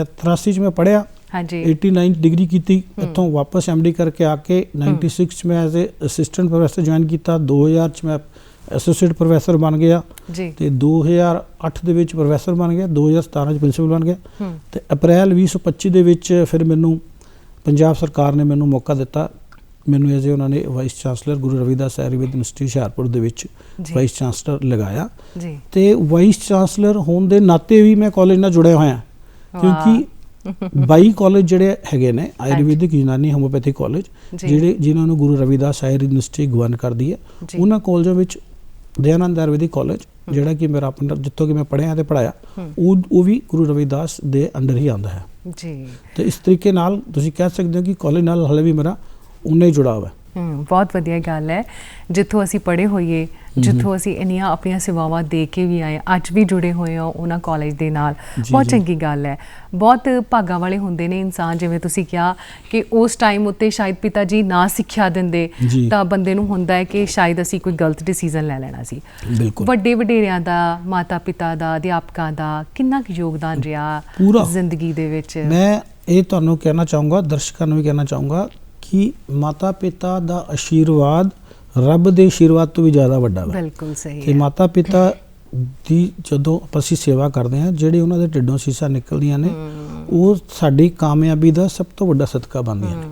ਅਹ, 83 ਚ ਮੈਂ ਪੜ੍ਹਿਆ। ਹਾਂਜੀ। 89 ਡਿਗਰੀ ਕੀਤੀ। ਇੱਥੋਂ ਵਾਪਸ ਐਮਡੀ ਕਰਕੇ ਆ ਕੇ 96 ਚ ਮੈਂ ਐਜ਼ ਅਸਿਸਟੈਂਟ ਪ੍ਰੋਫੈਸਰ ਜੁਆਇਨ ਕੀਤਾ। 2000 ਚ ਮੈਂ ਐਸੋਸੀਏਟ ਪ੍ਰੋਫੈਸਰ ਬਣ ਗਿਆ ਜੀ। ਤੇ 2008 ਦੇ ਵਿੱਚ ਪ੍ਰੋਫੈਸਰ ਬਣ ਗਿਆ 2017 ਚ ਪ੍ਰਿੰਸੀਪਲ ਬਣ ਗਿਆ। ਤੇ ਅਪ੍ਰੈਲ 2025 ਦੇ ਵਿੱਚ ਫਿਰ ਮੈਨੂੰ ਪੰਜਾਬ ਸਰਕਾਰ ਨੇ ਮੈਨੂੰ ਮੌਕਾ ਦਿੱਤਾ। ਮੈਨੂੰ ਐਜ਼ ਉਹਨਾਂ ਨੇ vice chancellor Guru Ravidas Ayurveda university Hoshiarpur ਦੇ ਵਿੱਚ ਵਾਈਸ ਚਾਂਸਲਰ ਲਗਾਇਆ। ਜੀ। ਤੇ ਵਾਈਸ ਚਾਂਸਲਰ ਹੋਣ ਦੇ ਨਾਤੇ ਵੀ ਮੈਂ ਕਾਲਜ ਨਾਲ ਜੁੜਿਆ ਹੋਇਆ। ਕਿਉਂਕਿ 22 ਕਾਲਜ ਜਿਹੜੇ ਹੈਗੇ ਨੇ ਆਯੁਰਵੈਦਿਕ ਯੂਨਾਨੀ ਹੋਮੋਪੈਥਿਕ ਕਾਲਜ ਜਿਹੜੇ ਜਿਨ੍ਹਾਂ ਨੂੰ ਗੁਰੂ ਰਵਿਦਾਸ ਆਯੁਰਵੇਦ ਯੂਨੀਵਰਸਿਟੀ ਗਵਰਨ ਕਰਦੀ ਹੈ ਉਹਨਾਂ ਕਾਲਜਾਂ ਵਿੱਚ ਦਇਆਨੰਦ ਆਯੁਰਵੈਦਿਕ ਕਾਲਜ ਜਿਹੜਾ ਕਿ ਮੇਰਾ ਆਪਣਾ ਜਿੱਥੋਂ ਕਿ ਮੈਂ ਪੜ੍ਹਿਆ ਤੇ ਪੜਾਇਆ ਹੂੰ, ਉਹ ਉਹ ਵੀ ਗੁਰੂ ਰਵਿਦਾਸ ਦੇ ਅੰਡਰ ਹੀ ਆਉਂਦਾ ਹੈ। ਜੀ। ਤੇ ਇਸ ਤਰੀਕੇ ਨਾਲ ਤੁਸੀਂ ਕਹਿ ਸਕਦੇ ਹੋ ਕਿ ਕਾਲਜ ਨਾਲ ਹਲੇ ਵੀ ਮੇਰਾ ਉਨਾ ਹੀ ਜੁੜਾਵ ਹੈ। ਹੂੰ ਬਹੁਤ ਵਧੀਆ ਗੱਲ ਹੈ। ਜਿੱਥੋਂ ਅਸੀਂ ਪੜ੍ਹੇ ਹੋਈਏ ਜਿੱਥੋਂ ਅਸੀਂ ਇੰਨੀਆਂ ਆਪਣੀਆਂ ਸੇਵਾਵਾਂ ਦੇ ਕੇ ਵੀ ਆਏ ਅੱਜ ਵੀ ਜੁੜੇ ਹੋਏ ਹਾਂ ਉਹਨਾਂ ਕਾਲਜ ਦੇ ਨਾਲ। ਬਹੁਤ। ਚੰਗੀ ਗੱਲ ਹੈ। ਬਹੁਤ ਭਾਗਾਂ ਵਾਲੇ ਹੁੰਦੇ ਨੇ ਇਨਸਾਨ ਜਿਵੇਂ ਤੁਸੀਂ ਕਿਹਾ ਕਿ ਉਸ ਟਾਈਮ ਉੱਤੇ ਸ਼ਾਇਦ ਪਿਤਾ ਜੀ ਨਾ ਸਿੱਖਿਆ ਦਿੰਦੇ। ਤਾਂ ਬੰਦੇ ਨੂੰ ਹੁੰਦਾ ਹੈ ਕਿ ਸ਼ਾਇਦ ਅਸੀਂ ਕੋਈ ਗਲਤ ਡਿਸੀਜਨ ਲੈ ਲੈਣਾ ਸੀ। ਵੱਡੇ ਵਡੇਰਿਆਂ ਦਾ ਮਾਤਾ ਪਿਤਾ ਦਾ ਅਧਿਆਪਕਾਂ ਦਾ ਕਿੰਨਾ ਕੁ ਯੋਗਦਾਨ ਰਿਹਾ। ਜ਼ਿੰਦਗੀ ਦੇ ਵਿੱਚ। ਮੈਂ ਇਹ ਤੁਹਾਨੂੰ ਕਹਿਣਾ ਚਾਹੂੰਗਾ ਦਰਸ਼ਕਾਂ ਨੂੰ ਵੀ ਕਹਿਣਾ ਚਾਹੂੰਗਾ ਕਿ ਮਾਤਾ ਪਿਤਾ ਦਾ ਆਸ਼ੀਰਵਾਦ ਰੱਬ ਦੇ ਆਸ਼ੀਰਵਾਦ ਤੋਂ ਵੀ ਜ਼ਿਆਦਾ ਵੱਡਾ ਹੈ ਬਿਲਕੁਲ ਸਹੀ ਤੇ ਮਾਤਾ ਪਿਤਾ ਦੀ ਜਦੋਂ ਅਸੀਂ ਸੇਵਾ ਕਰਦੇ ਹਾਂ ਜਿਹੜੇ ਉਹਨਾਂ ਦੇ ਢਿੱਡੋਂ ਸੀਸਾ ਨਿਕਲਦੀਆਂ ਨੇ ਉਹ ਸਾਡੀ ਕਾਮਯਾਬੀ ਦਾ ਸਭ ਤੋਂ ਵੱਡਾ ਸਦਕਾ ਬਣਦੀਆਂ ਨੇ।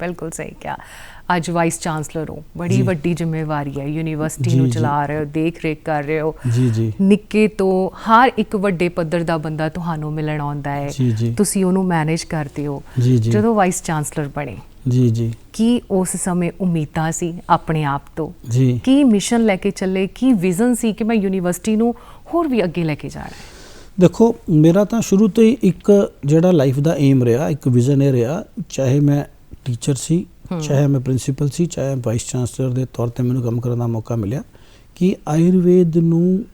ਬਿਲਕੁਲ ਸਹੀ ਕਿਹਾ। ਅੱਜ ਵਾਈਸ ਚਾਂਸਲਰ ਹੋ। ਬੜੀ। ਵੱਡੀ ਜ਼ਿੰਮੇਵਾਰੀ ਹੈ। ਯੂਨੀਵਰਸਿਟੀ ਨੂੰ। ਚਲਾ ਰਹੇ ਹੋ ਦੇਖ ਰੇਖ ਕਰ ਰਹੇ ਹੋ। ਜੀ ਜੀ। ਨਿੱਕੇ ਤੋਂ ਹਰ ਇੱਕ ਵੱਡੇ ਪੱਧਰ ਦਾ ਬੰਦਾ ਤੁਹਾਨੂੰ ਮਿਲਣ ਆਉਂਦਾ ਹੈ। ਤੁਸੀਂ ਉਹਨੂੰ ਮੈਨੇਜ ਕਰਦੇ ਹੋ। ਜਦੋਂ ਵਾਈਸ ਚਾਂਸਲਰ ਬਣੇ ਜੀ ਜੀ। ਕੀ ਉਸ ਸਮੇਂ ਉਮੀਦਾਂ ਸੀ ਆਪਣੇ ਆਪ ਤੋਂ? ਜੀ। ਕੀ ਮਿਸ਼ਨ ਲੈ ਕੇ ਚੱਲੇ? ਕੀ ਵਿਜ਼ਨ ਸੀ ਕਿ ਮੈਂ ਯੂਨੀਵਰਸਿਟੀ ਨੂੰ ਹੋਰ ਵੀ ਅੱਗੇ ਲੈ ਕੇ ਜਾਣਾ ਹੈ ਦੇਖੋ ਮੇਰਾ ਤਾਂ ਸ਼ੁਰੂ ਤੋਂ ਹੀ ਇੱਕ ਜਿਹੜਾ ਲਾਈਫ ਦਾ ਏਮ ਰਿਹਾ ਇੱਕ ਵਿਜ਼ਨ ਇਹ ਰਿਹਾ ਚਾਹੇ ਮੈਂ ਟੀਚਰ ਸੀ ਚਾਹੇ ਮੈਂ ਪ੍ਰਿੰਸੀਪਲ ਸੀ ਚਾਹੇ ਵਾਈਸ ਚਾਂਸਲਰ ਦੇ ਤੌਰ ਤੇ ਮੈਨੂੰ ਕੰਮ ਕਰਨ ਦਾ ਮੌਕਾ ਮਿਲਿਆ ਕਿ ਆਯੁਰਵੇਦ ਨੂੰ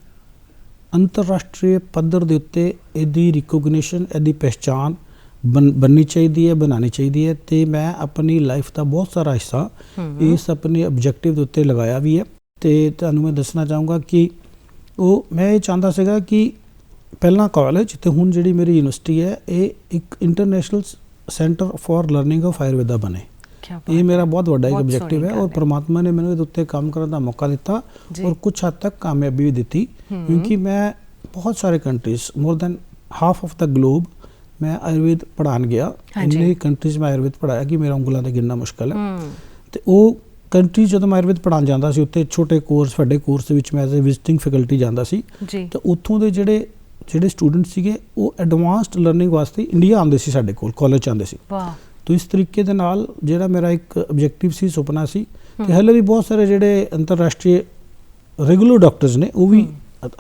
ਅੰਤਰਰਾਸ਼ਟਰੀ ਪੱਧਰ ਦੇ ਉੱਤੇ ਇਹਦੀ ਰਿਕੋਗਨੀਸ਼ਨ ਇਹਦੀ ਬਣ- ਬਣਨੀ ਚਾਹੀਦੀ ਹੈ ਬਣਾਉਣੀ ਚਾਹੀਦੀ ਹੈ ਤੇ ਮੈਂ ਆਪਣੀ ਲਾਈਫ ਦਾ ਬਹੁਤ ਸਾਰਾ ਹਿੱਸਾ ਇਸ ਆਪਣੇ ਆਬਜੈਕਟਿਵ ਦੇ ਉੱਤੇ ਲਗਾਇਆ ਵੀ ਹੈ ਤੇ ਤੁਹਾਨੂੰ ਮੈਂ ਦੱਸਣਾ ਚਾਹੂੰਗਾ ਕਿ ਉਹ ਮੈਂ ਇਹ ਚਾਹੁੰਦਾ ਸੀਗਾ ਕਿ ਪਹਿਲਾਂ ਕਾਲਜ ਤੇ ਹੁਣ ਜਿਹੜੀ ਮੇਰੀ ਯੂਨੀਵਰਸਿਟੀ ਹੈ ਇਹ ਇੱਕ international centre for learning of Ayurveda ਬਣੇ ਇਹ ਮੇਰਾ ਬਹੁਤ ਵੱਡਾ ਇੱਕ ਆਬਜੈਕਟਿਵ ਹੈ ਔਰ। ਪ੍ਰਮਾਤਮਾ ਨੇ ਮੈਨੂੰ ਇਹਦੇ ਉੱਤੇ ਕੰਮ ਕਰਨ ਦਾ ਮੌਕਾ ਦਿੱਤਾ। ਔਰ ਕੁਝ ਹੱਦ ਤੱਕ ਕਾਮਯਾਬੀ ਵੀ ਦਿੱਤੀ। ਕਿਉਂਕਿ ਮੈਂ ਬਹੁਤ ਸਾਰੇ countries more than half of the globe ਮੈਂ ਆਯੁਰਵੇਦ ਪੜ੍ਹਾਉਣ ਗਿਆ। ਇੰਨੇ ਕੰਟਰੀਜ਼ ਮੈਂ ਆਯੁਰਵੇਦ ਪੜਾਇਆ ਕਿ ਮੇਰਾ ਉਂਗਲਾਂ ਤੇ ਗਿਣਨਾ ਮੁਸ਼ਕਲ ਹੈ। ਤੇ ਉਹ ਕੰਟਰੀ ਜਦੋਂ ਮੈਂ ਆਯੁਰਵੇਦ ਪੜ੍ਹਾਉਣ ਜਾਂਦਾ ਸੀ ਉੱਥੇ ਛੋਟੇ ਕੋਰਸ ਵੱਡੇ ਕੋਰਸ ਦੇ ਵਿੱਚ ਮੈਂ ਐਜ਼ ਅ ਵਿਜ਼ਿਟਿੰਗ ਫੈਕਲਟੀ ਜਾਂਦਾ ਸੀ। ਤੇ ਉੱਥੋਂ ਦੇ ਜਿਹੜੇ ਜਿਹੜੇ ਸਟੂਡੈਂਟ ਸੀਗੇ ਉਹ ਐਡਵਾਂਸਡ ਲਰਨਿੰਗ ਵਾਸਤੇ ਇੰਡੀਆ ਆਉਂਦੇ ਸੀ ਸਾਡੇ ਕੋਲ ਕਾਲਜ ਆਉਂਦੇ ਸੀ। ਵਾਹ। ਤੋ ਇਸ ਤਰੀਕੇ ਦੇ ਨਾਲ ਜਿਹੜਾ ਮੇਰਾ ਇੱਕ ਆਬਜੈਕਟਿਵ ਸੀ ਸੁਪਨਾ ਸੀ ਤੇ ਹਲੇ ਵੀ ਬਹੁਤ ਸਾਰੇ ਜਿਹੜੇ ਅੰਤਰਰਾਸ਼ਟਰੀ ਰੈਗੂਲਰ ਡਾਕਟਰਸ ਨੇ ਉਹ ਵੀ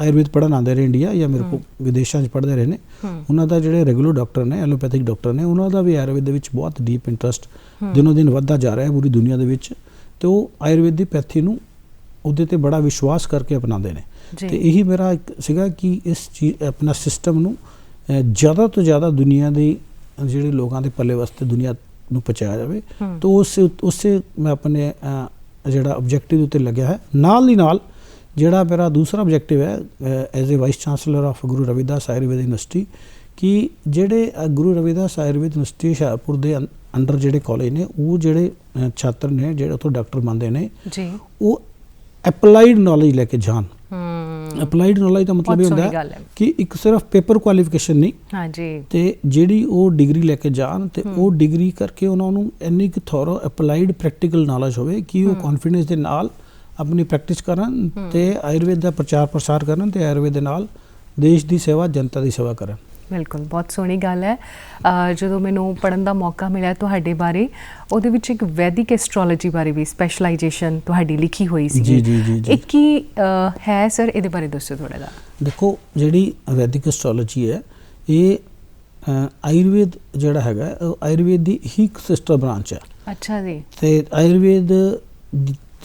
ਆਯੁਰਵੇਦ ਪੜ੍ਹਨ ਆਉਂਦੇ ਰਹੇ ਇੰਡੀਆ ਜਾਂ ਮੇਰੇ ਕੋਲ ਵਿਦੇਸ਼ਾਂ 'ਚ ਪੜ੍ਹਦੇ ਰਹੇ ਨੇ। ਉਹਨਾਂ ਦਾ ਜਿਹੜੇ ਰੈਗੂਲਰ ਡਾਕਟਰ ਨੇ ਐਲੋਪੈਥਿਕ ਡਾਕਟਰ ਨੇ ਉਹਨਾਂ ਦਾ ਵੀ ਆਯੁਰਵੇਦ ਦੇ ਵਿੱਚ ਬਹੁਤ ਡੀਪ ਇੰਟਰਸਟ ਦਿਨੋਂ ਦਿਨ ਵੱਧਦਾ ਜਾ ਰਿਹਾ ਹੈ ਪੂਰੀ ਦੁਨੀਆ ਦੇ ਵਿੱਚ ਤੇ ਉਹ ਆਯੁਰਵੇਦ ਦੀ ਪੈਥੀ ਨੂੰ ਉਹਦੇ ਤੇ ਬੜਾ ਵਿਸ਼ਵਾਸ ਕਰਕੇ ਅਪਣਾਉਂਦੇ ਨੇ। ਤੇ ਇਹੀ ਮੇਰਾ ਇੱਕ ਸੀਗਾ ਕਿ ਇਸ ਚੀਜ਼ ਆਪਣਾ ਸਿਸਟਮ ਨੂੰ ਜ਼ਿਆਦਾ ਤੋਂ ਜ਼ਿਆਦਾ ਦੁਨੀਆ ਦੇ ਜਿਹੜੇ ਲੋਕਾਂ ਦੇ ਪੱਲੇ ਵਾਸਤੇ ਦੁਨੀਆ ਨੂੰ ਪਹੁੰਚਾਇਆ ਜਾਵੇ। ਤਾਂ ਉਸ ਉਸੇ ਮੈਂ ਆਪਣੇ ਜਿਹੜਾ ਆਬਜੈਕਟਿਵ ਉੱਤੇ ਲੱਗਿਆ ਹੈ। ਨਾਲ ਦੀ ਨਾਲ ਜਿਹੜਾ ਮੇਰਾ ਦੂਸਰਾ ਆਬਜੈਕਟਿਵ ਹੈ as uh vice chancellor of Guru Ravidas Ayurveda university ਕਿ ਜਿਹੜੇ ਗੁਰੂ ਰਵਿਦਾਸ ਆਯੁਰਵੇਦ ਯੂਨੀਵਰਸਿਟੀ ਹੁਸ਼ਿਆਰਪੁਰ ਦੇ ਅੰਡਰ ਜਿਹੜੇ ਕਾਲਜ ਨੇ ਉਹ ਜਿਹੜੇ ਛਾਤਰ ਨੇ ਜਿਹੜੇ ਉੱਥੋਂ ਡਾਕਟਰ ਬਣਦੇ ਨੇ ਜੀ। ਉਹ ਅਪਲਾਈਡ ਨੌਲੇਜ ਲੈ ਕੇ ਜਾਣ। ਹਮ ਅਪਲਾਈਡ ਨੌਲੇਜ ਦਾ ਮਤਲਬ ਇਹ ਹੁੰਦਾ। ਕਿ ਇੱਕ ਸਿਰਫ ਪੇਪਰ ਕੁਆਲੀਫਿਕੇਸ਼ਨ ਨਹੀਂ ਹਾਂਜੀ ਤੇ ਜਿਹੜੀ ਉਹ ਡਿਗਰੀ ਲੈ ਕੇ ਜਾਣ ਤੇ ਉਹ ਡਿਗਰੀ ਕਰਕੇ ਉਹਨਾਂ ਨੂੰ ਇੰਨੀ ਕੁ ਥੋਰੋ ਅਪਲਾਈਡ ਪ੍ਰੈਕਟੀਕਲ ਨੌਲੇਜ ਹੋਵੇ ਕਿ ਉਹ ਕੌਨਫੀਡੈਂਸ ਦੇ ਨਾਲ ਆਪਣੀ ਪ੍ਰੈਕਟਿਸ ਕਰਨ ਤੇ ਆਯੁਰਵੇਦ ਦਾ ਪ੍ਰਚਾਰ ਪ੍ਰਸਾਰ ਕਰਨ ਤੇ ਆਯੁਰਵੇਦ ਦੇ ਨਾਲ ਦੇਸ਼ ਦੀ ਸੇਵਾ ਜਨਤਾ ਦੀ ਸੇਵਾ ਕਰਨ। ਬਿਲਕੁਲ ਬਹੁਤ ਸੋਹਣੀ ਗੱਲ ਹੈ। ਜਦੋਂ ਮੈਨੂੰ ਪੜਨ ਦਾ ਮੌਕਾ ਮਿਲਿਆ ਤੁਹਾਡੇ ਬਾਰੇ ਉਹਦੇ ਵਿੱਚ ਇੱਕ ਵੈਦਿਕ ਐਸਟ੍ਰੋਲੋਜੀ ਬਾਰੇ ਵੀ ਸਪੈਸ਼ਲਾਈਜੇਸ਼ਨ ਤੁਹਾਡੀ ਲਿਖੀ ਹੋਈ ਸੀ। ਜੀ, ਜੀ, ਜੀ। ਇਹ ਕੀ ਹੈ ਸਰ? ਇਹਦੇ ਬਾਰੇ ਦੱਸੋ ਥੋੜਾ ਜਿਹਾ। ਦੇਖੋ ਜਿਹੜੀ ਵੈਦਿਕ ਐਸਟ੍ਰੋਲੋਜੀ ਹੈ ਇਹ ਆਯੁਰਵੇਦ ਜਿਹੜਾ ਹੈਗਾ ਆਯੁਰਵੇਦ ਦੀ ਹੀ ਇੱਕ ਸਿਸਟਰ ਬ੍ਰਾਂਚ ਹੈ। ਅੱਛਾ ਜੀ। ਤੇ ਆਯੁਰਵੇਦ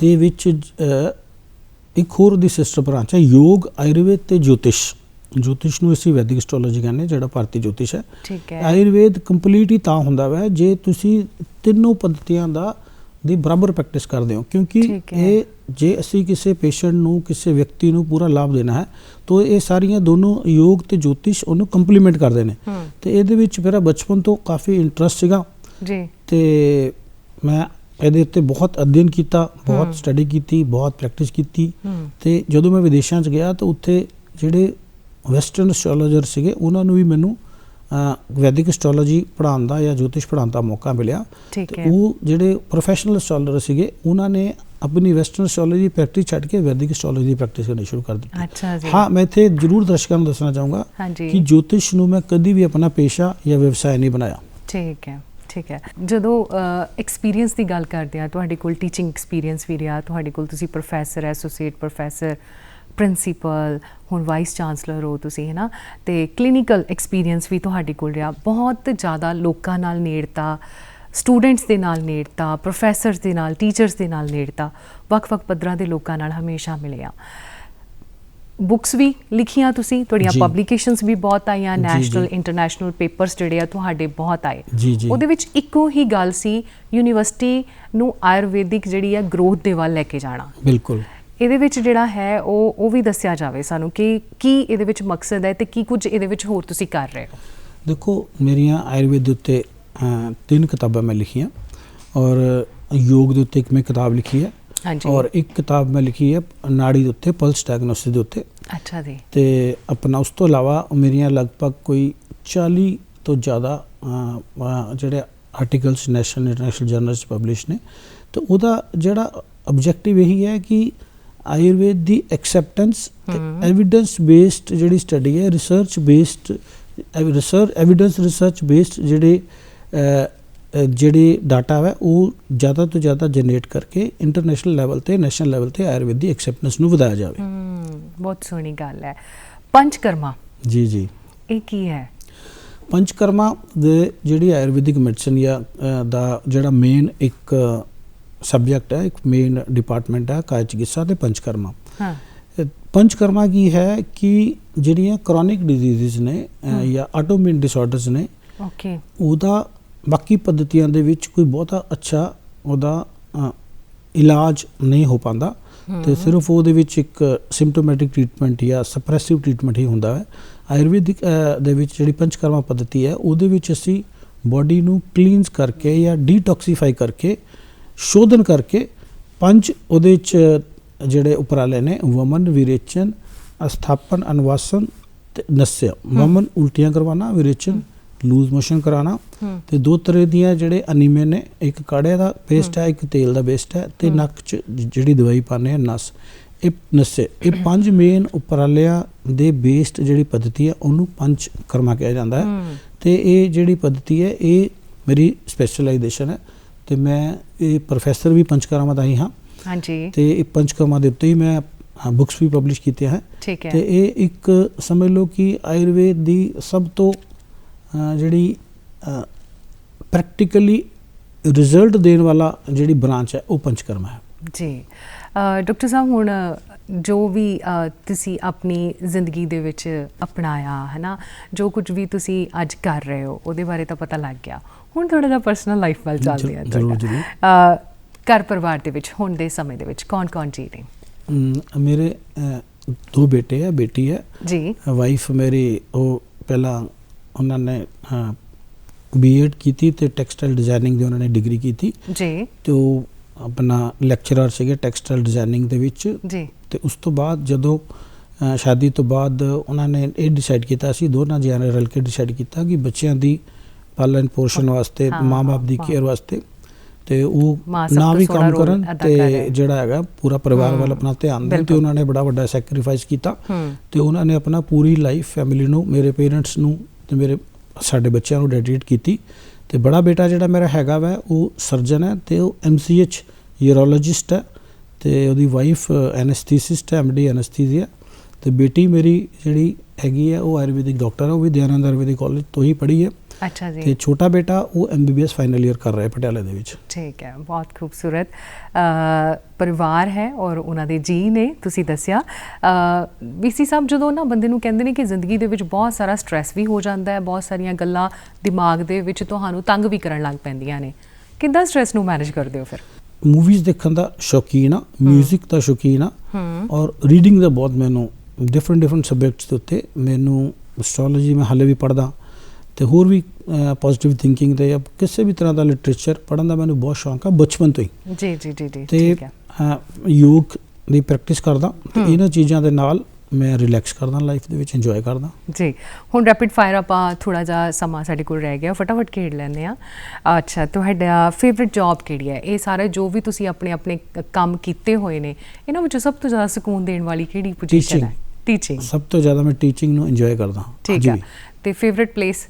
ਦ- ਵਿੱਚ ਇੱਕ ਹੋਰ ਦੀ ਸਿਸਟਰ ਬ੍ਰਾਂਚ ਹੈ ਯੋਗ ਆਯੁਰਵੇਦ ਤੇ ਜੋਤਿਸ਼। ਜੋਤਿਸ਼ ਨੂੰ ਅਸੀਂ ਵੈਦਿਕ ਐਸਟ੍ਰੋਲੋਜੀ ਕਹਿੰਦੇ ਜਿਹੜਾ ਭਾਰਤੀ ਜੋਤਿਸ਼ ਹੈ। ਠੀਕ ਹੈ। ਆਯੁਰਵੇਦ ਕੰਪਲੀਟ ਹੀ ਤਾਂ ਹੁੰਦਾ ਵੈ ਜੇ ਤੁਸੀਂ ਤਿੰਨੋਂ ਪद्धਤੀਆਂ ਦਾ ਦੀ ਬਰਾਬਰ ਪ੍ਰੈਕਟਿਸ ਕਰਦੇ ਹੋ। ਕਿਉਂਕਿ। ਇਹ ਜੇ ਅਸੀਂ ਕਿਸੇ ਪੇਸ਼ੈਂਟ ਨੂੰ ਕਿਸੇ ਵਿਅਕਤੀ ਨੂੰ ਪੂਰਾ ਲਾਭ ਦੇਣਾ ਹੈ ਤਾਂ ਇਹ ਸਾਰੀਆਂ ਦੋਨੋਂ ਯੋਗ ਤੇ ਜੋਤਿਸ਼ ਉਹਨੂੰ ਕੰਪਲੀਮੈਂਟ ਕਰਦੇ ਨੇ। ਤੇ ਇਹਦੇ ਵਿੱਚ ਮੇਰਾ ਬਚਪਨ ਤੋਂ ਕਾਫੀ ਇੰਟਰਸਟ ਸੀਗਾ। ਜੀ। ਤੇ ਮੈਂ ਇਹਦੇ ਉੱਤੇ ਬਹੁਤ ਅਧਿਐਨ ਕੀਤਾ ਬਹੁਤ ਸਟੱਡੀ ਕੀਤੀ ਬਹੁਤ ਪ੍ਰੈਕਟਿਸ ਕੀਤੀ। ਤੇ ਜਦੋਂ ਮੈਂ ਵਿਦੇਸ਼ਾਂ 'ਚ ਗਿਆ ਤਾਂ ਉੱਥੇ ਜਿਹੜੇ ਵੈਸਟਰਨ ਐਸਟ੍ਰੋਲੋਜਰ ਸੀਗੇ ਉਹਨਾਂ ਨੂੰ ਵੀ ਮੈਨੂੰ ਵੈਦਿਕ ਐਸਟ੍ਰੋਲੋਜੀ ਪੜ੍ਹਾਉਣ ਦਾ ਜਾਂ ਜੋਤਿਸ਼ ਪੜ੍ਹਾਉਣ ਦਾ ਮੌਕਾ ਮਿਲਿਆ। ਤੇ ਉਹ ਜਿਹੜੇ ਪ੍ਰੋਫੈਸ਼ਨਲ ਐਸਟ੍ਰੋਲੋਜਰ ਸੀਗੇ ਉਹਨਾਂ ਨੇ ਆਪਣੀ ਵੈਸਟਰਨ ਐਸਟ੍ਰੋਲੋਜੀ ਪ੍ਰੈਕਟਿਸ ਛੱਡ ਕੇ ਵੈਦਿਕ ਐਸਟ੍ਰੋਲੋਜੀ ਦੀ ਪ੍ਰੈਕਟਿਸ ਕਰਨੀ ਸ਼ੁਰੂ ਕਰ ਦਿੱਤੀ। ਅੱਛਾ ਜੀ। ਹਾਂ ਮੈਂ ਇੱਥੇ ਜ਼ਰੂਰ ਦਰਸ਼ਕਾਂ ਨੂੰ ਦੱਸਣਾ ਚਾਹੂੰਗਾ ਕਿ ਜੋਤਿਸ਼ ਨੂੰ ਮੈਂ ਕਦੀ ਵੀ ਆਪਣਾ ਪੇਸ਼ਾ ਜਾਂ ਵਿਵਸਾय ਨਹੀਂ ਬਣਾਇਆ। ਠੀਕ ਹੈ। ਠੀਕ ਹੈ। ਜਦੋਂ ਐਕਸਪੀਰੀਅੰਸ ਦੀ ਗੱਲ ਕਰਦੇ ਆ ਤੁਹਾਡੇ ਕੋਲ ਟੀਚਿੰਗ ਐਕਸਪੀਰੀਅੰਸ ਵੀ ਰਿਹਾ, ਤੁਹਾਡੇ ਕੋਲ ਤੁਸੀਂ ਪ੍ਰੋਫੈਸਰ ਐਸੋਸੀਏਟ ਪ੍ਰੋਫੈਸਰ ਪ੍ਰਿੰਸੀਪਲ ਹੁਣ ਵਾਈਸ ਚਾਂਸਲਰ ਹੋ ਤੁਸੀਂ ਹੈ ਨਾ ਤੇ ਕਲੀਨਿਕਲ ਐਕਸਪੀਰੀਅੰਸ ਵੀ ਤੁਹਾਡੇ ਕੋਲ ਰਿਹਾ। ਬਹੁਤ ਜ਼ਿਆਦਾ ਲੋਕਾਂ ਨਾਲ ਨੇੜਤਾ ਸਟੂਡੈਂਟਸ ਦੇ ਨਾਲ ਨੇੜਤਾ ਪ੍ਰੋਫੈਸਰਸ ਦੇ ਨਾਲ ਟੀਚਰਸ ਦੇ ਨਾਲ ਨੇੜਤਾ, ਵੱਖ-ਵੱਖ ਪੱਧਰਾਂ ਦੇ ਲੋਕਾਂ ਨਾਲ ਹਮੇਸ਼ਾ ਮਿਲਿਆ। ਬੁੱਕਸ ਵੀ ਲਿਖੀਆਂ ਤੁਸੀਂ ਤੁਹਾਡੀਆਂ। ਪਬਲੀਕੇਸ਼ਨਸ ਵੀ ਬਹੁਤ ਆਈਆਂ। ਨੈਸ਼ਨਲ ਇੰਟਰਨੈਸ਼ਨਲ ਪੇਪਰਸ ਜਿਹੜੇ ਆ ਤੁਹਾਡੇ ਬਹੁਤ ਆਏ। ਉਹਦੇ ਵਿੱਚ ਇੱਕੋ ਹੀ ਗੱਲ ਸੀ ਯੂਨੀਵਰਸਿਟੀ ਨੂੰ ਆਯੁਰਵੈਦਿਕ ਜਿਹੜੀ ਆ ਗਰੋਥ ਦੇ ਵੱਲ ਲੈ ਕੇ ਜਾਣਾ ਬਿਲਕੁਲ ਇਹਦੇ ਵਿੱਚ ਜਿਹੜਾ ਹੈ ਉਹ ਉਹ ਵੀ ਦੱਸਿਆ ਜਾਵੇ ਸਾਨੂੰ ਕਿ ਕੀ ਇਹਦੇ ਵਿੱਚ ਮਕਸਦ ਹੈ ਤੇ ਕੀ ਕੁਝ ਇਹਦੇ ਵਿੱਚ ਹੋਰ ਤੁਸੀਂ ਕਰ ਰਹੇ ਹੋ ਦੇਖੋ ਮੇਰੀਆਂ ਆਯੁਰਵੇਦ ਉੱਤੇ ਤਿੰਨ ਕਿਤਾਬਾਂ ਮੈਂ ਲਿਖੀਆਂ ਔਰ ਯੋਗ ਦੇ ਉੱਤੇ ਇੱਕ ਮੈਂ ਕਿਤਾਬ ਲਿਖੀ ਹੈ ਔਰ ਇੱਕ ਕਿਤਾਬ ਮੈਂ ਲਿਖੀ ਹੈ ਨਾੜੀ ਦੇ ਉੱਤੇ ਪਲਸ ਡਾਇਗਨੋਸਿਸ ਦੇ ਉੱਤੇ। ਅੱਛਾ ਜੀ। ਤੇ ਆਪਣਾ ਉਸ ਤੋਂ ਇਲਾਵਾ ਮੇਰੀਆਂ ਲਗਭਗ ਕੋਈ 40 ਤੋਂ ਜ਼ਿਆਦਾ ਜਿਹੜੇ articles national international journals publish ਨੇ। ਤੇ ਉਹਦਾ ਜਿਹੜਾ ਆਬਜੈਕਟਿਵ ਇਹੀ ਹੈ ਕਿ ਆਯੁਰਵੇਦ ਦੀ ਐਕਸੈਪਟੈਂਸ। ਐਵੀਡੈਂਸ ਬੇਸਡ ਜਿਹੜੀ ਸਟੱਡੀ ਹੈ research based research evidence research based ਜਿਹੜੇ ਜਿਹੜੇ ਡਾਟਾ ਹੈ ਉਹ ਜ਼ਿਆਦਾ ਤੋਂ ਜ਼ਿਆਦਾ ਜਨਰੇਟ ਕਰਕੇ ਇੰਟਰਨੈਸ਼ਨਲ ਲੈਵਲ ਤੇ ਨੈਸ਼ਨਲ ਲੈਵਲ ਤੇ ਆਯੁਰਵੇਦ ਦੀ ਐਕਸੈਪਟੈਂਸ ਨੂੰ ਵਧਾਇਆ ਜਾਵੇ। ਹਮ ਬਹੁਤ ਸੋਹਣੀ ਗੱਲ ਹੈ। ਪੰਚਕਰਮਾ। ਜੀ ਜੀ। ਇਹ ਕੀ ਹੈ? ਪੰਚਕਰਮਾ ਦੇ ਜਿਹੜੀ ਆਯੁਰਵੈਦਿਕ ਮੈਡੀਸਨ ਜਾਂ ਦਾ ਜਿਹੜਾ ਮੇਨ ਇੱਕ ਸਬਜੈਕਟ ਹੈ ਇੱਕ ਮੇਨ ਡਿਪਾਰਟਮੈਂਟ ਹੈ ਕਾਇਆ ਚਿਕਿਤਸਾ ਤੇ ਪੰਚਕਰਮਾ। ਹਾਂ। ਪੰਚਕਰਮਾ ਕੀ ਹੈ ਕਿ ਜਿਹੜੀਆਂ ਕ੍ਰੋਨਿਕ ਡਿਜ਼ੀਜ਼ਸ ਨੇ। ਜਾਂ ਆਟੋਮਿਊਨ ਡਿਸਆਰਡਰਸ ਨੇ ਓਕੇ ਉਹਦਾ ਬਾਕੀ ਪੱਧਤੀਆਂ ਦੇ ਵਿੱਚ ਕੋਈ ਬਹੁਤਾ ਅੱਛਾ ਉਹਦਾ ਇਲਾਜ ਨਹੀਂ ਹੋ ਪਾਂਦਾ ਤੇ ਸਿਰਫ ਉਹਦੇ ਵਿੱਚ ਇੱਕ ਸਿੰਪਟੋਮੈਟਿਕ ਟ੍ਰੀਟਮੈਂਟ ਜਾਂ ਸਪਰੈਸਿਵ ਟ੍ਰੀਟਮੈਂਟ ਹੀ ਹੁੰਦਾ ਹੈ। ਆਯੁਰਵੈਦਿਕ ਦੇ ਵਿੱਚ ਜਿਹੜੀ ਪੰਚਕਰਮਾ ਪੱਧਤੀ ਹੈ ਉਹਦੇ ਵਿੱਚ ਅਸੀਂ ਬਾਡੀ ਨੂੰ ਕਲੀਨਸ ਕਰਕੇ ਜਾਂ ਡੀਟੌਕਸੀਫਾਈ ਕਰਕੇ ਸ਼ੋਧਨ ਕਰਕੇ ਪੰਜ ਉਹਦੇ ਵਿੱਚ ਜਿਹੜੇ ਉਪਰਾਲੇ ਨੇ ਵਮਨ ਵਿਰੇਚਨ ਅਸਥਾਪਨ ਅਨਵਾਸਨ ਤੇ ਨਸਯ ਵਮਨ ਉਲਟੀਆਂ ਕਰਵਾਉਣਾ ਵਿਰੇਚਨ ਲੂਜ਼ ਮੋਸ਼ਨ ਕਰਾਣਾ। ਤੇ ਦੋ ਤਰ੍ਹਾਂ ਦੀਆਂ ਜਿਹੜੇ ਅਨੀਮੇ ਨੇ ਇੱਕ ਕਾੜੇ ਦਾ ਪੇਸਟ ਹੈ। ਇੱਕ ਤੇਲ ਦਾ ਪੇਸਟ ਹੈ ਤੇ ਨੱਕ 'ਚ ਜਿਹੜੀ ਦਵਾਈ ਪਾਣੇ ਆ ਨਸ। ਇਹ ਨਸੇ ਇਹ ਪੰਜ ਮੇਨ ਉਪਰਾਲਿਆਂ ਦੇ ਬੇਸਡ ਜਿਹੜੀ ਪद्धਤੀ ਹੈ ਉਹਨੂੰ ਪੰਜ ਕਰਮਾ ਕਿਹਾ ਜਾਂਦਾ ਹੈ। ਤੇ ਇਹ ਜਿਹੜੀ ਪद्धਤੀ ਹੈ ਇਹ ਮੇਰੀ ਸਪੈਸ਼ਲਾਈਜੇਸ਼ਨ ਹੈ। ਤੇ ਮੈਂ ਇਹ ਪ੍ਰੋਫੈਸਰ ਵੀ ਪੰਚਕਰਮਾ ਦਾ ਹੀ ਹਾਂ। ਹਾਂਜੀ। ਤੇ ਇਹ ਪੰਚਕਰਮਾ ਦੇ ਉੱਤੇ ਹੀ ਮੈਂ ਹਾਂ ਬੁక్స్ ਵੀ ਪਬਲਿਸ਼ ਕੀਤੇ ਹੈ। ਤੇ ਇਹ ਇੱਕ ਸਮਝ ਲਓ ਕਿ ਆਯੁਰਵੇਦ ਦੀ ਸਭ ਤੋਂ ਜਿਹੜੀ ਪ੍ਰੈਕਟੀਕਲੀ ਰਿਜ਼ਲਟ ਦੇਣ ਵਾਲਾ ਜਿਹੜੀ ਬ੍ਰਾਂਚ ਹੈ ਉਹ ਪੰਚਕਰਮਾ ਹੈ। ਜੀ। ਡਾਕਟਰ ਸਾਹਿਬ ਹੁਣ ਜੋ ਵੀ ਤੁਸੀਂ ਆਪਣੀ ਜ਼ਿੰਦਗੀ ਦੇ ਵਿੱਚ ਅਪਣਾਇਆ ਹੈ ਨਾ ਜੋ ਕੁਝ ਵੀ ਤੁਸੀਂ ਅੱਜ ਕਰ ਰਹੇ ਹੋ ਉਹਦੇ ਬਾਰੇ ਤਾਂ ਪਤਾ ਲੱਗ ਗਿਆ। ਹੁਣ ਥੋੜਾ ਜਿਹਾ ਪਰਸਨਲ ਲਾਈਫ ਵੱਲ ਚੱਲਦੇ ਆ। ਅ, ਘਰ ਪਰਿਵਾਰ ਦੇ ਵਿੱਚ ਹੁਣ ਦੇ ਸਮੇਂ ਦੇ ਵਿੱਚ ਕੌਣ-ਕੌਣ ਜੀ ਨੇ? ਮੇਰੇ ਦੋ ਬੇਟੇ ਹੈ ਬੇਟੀ ਹੈ। ਜੀ। ਵਾਈਫ ਮੇਰੀ ਉਹ ਪਹਿਲਾਂ ਉਹਨਾਂ ਨੇ ਬੀਐਡ ਕੀਤੀ ਤੇ ਟੈਕਸਟਾਈਲ ਡਿਜ਼ਾਈਨਿੰਗ ਦੀ ਉਹਨਾਂ ਨੇ ਡਿਗਰੀ ਕੀਤੀ। ਜੀ। ਤੇ ਉਹ ਆਪਣਾ ਲੈਕਚਰਰ ਸੀਗੇ ਟੈਕਸਟਾਈਲ ਡਿਜ਼ਾਈਨਿੰਗ ਦੇ ਵਿੱਚ। ਜੀ। ਤੇ ਉਸ ਤੋਂ ਬਾਅਦ ਜਦੋਂ ਸ਼ਾਦੀ ਤੋਂ ਬਾਅਦ ਉਹਨਾਂ ਨੇ ਇਹ ਡਿਸਾਈਡ ਕੀਤਾ ਸੀ ਦੋਨਾਂ ਜੀਆਂ ਨੇ ਰਲ ਕੇ ਡਿਸਾਈਡ ਕੀਤਾ ਕਿ ਬੱਚਿਆਂ ਦੀ ਪਾਲਣ ਪੋਸ਼ਣ ਵਾਸਤੇ ਹਾਂ, ਮਾਂ-ਬਾਪ ਦੀ। ਕੇਅਰ ਵਾਸਤੇ। ਤੇ ਉਹ ਨਾ ਵੀ ਕੰਮ ਕਰਨ। ਤੇ ਜਿਹੜਾ ਹੈਗਾ ਪੂਰਾ ਪਰਿਵਾਰ ਵੱਲ ਆਪਣਾ ਧਿਆਨ ਦੇਣ ਤੇ। ਉਹਨਾਂ ਨੇ ਬੜਾ ਵੱਡਾ ਸੈਕਰੀਫਾਈਸ ਕੀਤਾ। ਤੇ ਉਹਨਾਂ ਨੇ ਆਪਣਾ ਪੂਰੀ ਲਾਈਫ ਫੈਮਿਲੀ ਨੂੰ ਮੇਰੇ ਪੇਰੈਂਟਸ ਨੂੰ ਤੇ ਮੇਰੇ, ਸਾਡੇ ਬੱਚਿਆਂ ਨੂੰ ਡੈਡੀਕੇਟ ਕੀਤੀ ਤੇ ਬੜਾ ਬੇਟਾ ਜਿਹੜਾ ਮੇਰਾ ਹੈਗਾ ਵਾ, ਉਹ ਸਰਜਨ ਹੈ ਤੇ ਉਹ ਐਮਸੀਐਚ ਯੂਰੋਲੋਜਿਸਟ ਹੈ ਤੇ ਉਹਦੀ ਵਾਈਫ ਐਨਸਥੀਸਿਸਟ ਹੈ ਐਮਡੀ ਐਨਸਥੀਸੀਆ ਤੇ ਬੇਟੀ ਮੇਰੀ ਜਿਹੜੀ ਹੈਗੀ ਹੈ, ਉਹ ਆਯੁਰਵੈਦਿਕ ਡਾਕਟਰ ਹੈ, ਉਹ ਵੀ ਦਿਆਨੰਦ ਆਯੁਰਵੈਦਿਕ ਕਾਲਜ ਤੋਂ ਹੀ ਪੜ੍ਹੀ ਹੈ। ਅੱਛਾ ਜੀ। ਤੇ ਛੋਟਾ ਬੇਟਾ ਉਹ ਐਮਬੀਬੀਐਸ ਫਾਈਨਲ ਈਅਰ ਕਰ ਰਿਹਾ ਹੈ ਪਟਿਆਲੇ ਦੇ ਵਿੱਚ। ਠੀਕ ਹੈ ਬਹੁਤ ਖੂਬਸੂਰਤ। ਪਰਿਵਾਰ ਹੈ ਔਰ ਉਹਨਾਂ ਦੇ ਜੀ ਨੇ ਤੁਸੀਂ ਦੱਸਿਆ। ਵੀਸੀ ਸਾਹਿਬ ਜਦੋਂ ਨਾ ਬੰਦੇ ਨੂੰ ਕਹਿੰਦੇ ਨੇ ਕਿ ਜ਼ਿੰਦਗੀ ਦੇ ਵਿੱਚ ਬਹੁਤ ਸਾਰਾ ਸਟ੍ਰੈਸ ਵੀ ਹੋ ਜਾਂਦਾ ਹੈ ਬਹੁਤ ਸਾਰੀਆਂ ਗੱਲਾਂ ਦਿਮਾਗ ਦੇ ਵਿੱਚ ਤੁਹਾਨੂੰ ਤੰਗ ਵੀ ਕਰਨ ਲੱਗ ਪੈਂਦੀਆਂ ਨੇ। ਕਿੱਦਾਂ ਸਟ੍ਰੈਸ ਨੂੰ ਮੈਨੇਜ ਕਰਦੇ ਹੋ ਫਿਰ? ਮੂਵੀਜ਼ ਦੇਖਣ ਦਾ ਸ਼ੌਕੀਨ ਆ 뮤직 ਦਾ ਸ਼ੌਕੀਨ ਆ ਔਰ ਰੀਡਿੰਗ ਦਾ ਬਹੁਤ ਮੈਨੂੰ ਡਿਫਰੈਂਟ ਡਿਫਰੈਂਟ ਸਬਜੈਕਟਸ ਦੇ ਉੱਤੇ ਮੈਨੂੰ ਐਸਟ੍ਰੋਲੋਜੀ ਮੈਂ ਹਾਲੇ ਵੀ ਪੜ੍ਹਦਾ। ਤੇ ਹੋਰ ਵੀ ਪੋਜ਼ਿਟਿਵ ਥਿੰਕਿੰਗ ਤੇ ਜਾਂ ਕਿਸੇ ਵੀ ਤਰ੍ਹਾਂ ਦਾ ਲਿਟਰੇਚਰ ਪੜ੍ਹਨ ਦਾ ਮੈਨੂੰ ਬਹੁਤ ਸ਼ੌਂਕ ਆ ਬਚਪਨ ਤੋਂ ਹੀ। ਜੀ ਜੀ ਜੀ ਜੀ ਠੀਕ ਹੈ। ਯੋਗ ਦੀ ਪ੍ਰੈਕਟਿਸ ਕਰਦਾ ਤੇ। ਇਹਨਾਂ ਚੀਜ਼ਾਂ ਦੇ ਨਾਲ ਮੈਂ ਰਿਲੈਕਸ ਕਰਦਾ ਲਾਈਫ ਦੇ ਵਿੱਚ ਇੰਜੋਏ ਕਰਦਾ। ਜੀ ਹੁਣ ਰੈਪਿਡ ਫਾਇਰ ਆਪਾਂ ਥੋੜਾ ਜਿਹਾ ਸਮਾਂ ਸਾਡੇ ਕੋਲ ਰਹਿ ਗਿਆ ਫਟਾਫਟ ਖੇਡ ਲੈਂਦੇ ਆ ਅੱਛਾ ਤੁਹਾਡਾ ਫੇਵਰਿਟ ਜੌਬ ਕਿਹੜੀ ਹੈ? ਇਹ ਸਾਰੇ ਜੋ ਵੀ ਤੁਸੀਂ ਆਪਣੇ ਆਪਣੇ ਕੰਮ ਕੀਤੇ ਹੋਏ ਨੇ ਇਹਨਾਂ ਵਿੱਚੋਂ ਸਭ ਤੋਂ ਜ਼ਿਆਦਾ ਸਕੂਨ ਦੇਣ ਵਾਲੀ ਕਿਹੜੀ ਪੋਜੀਸ਼ਨ. ਹੈ? ਟੀਚਿੰਗ ਸਭ ਤੋਂ ਜ਼ਿਆਦਾ ਮੈਂ ਟੀਚਿੰਗ ਨੂੰ ਇੰਜੋਏ ਕਰਦਾ ਠੀਕ ਹੈ। ਤੇ ਫੇਵਰਿਟ ਪਲੇਸ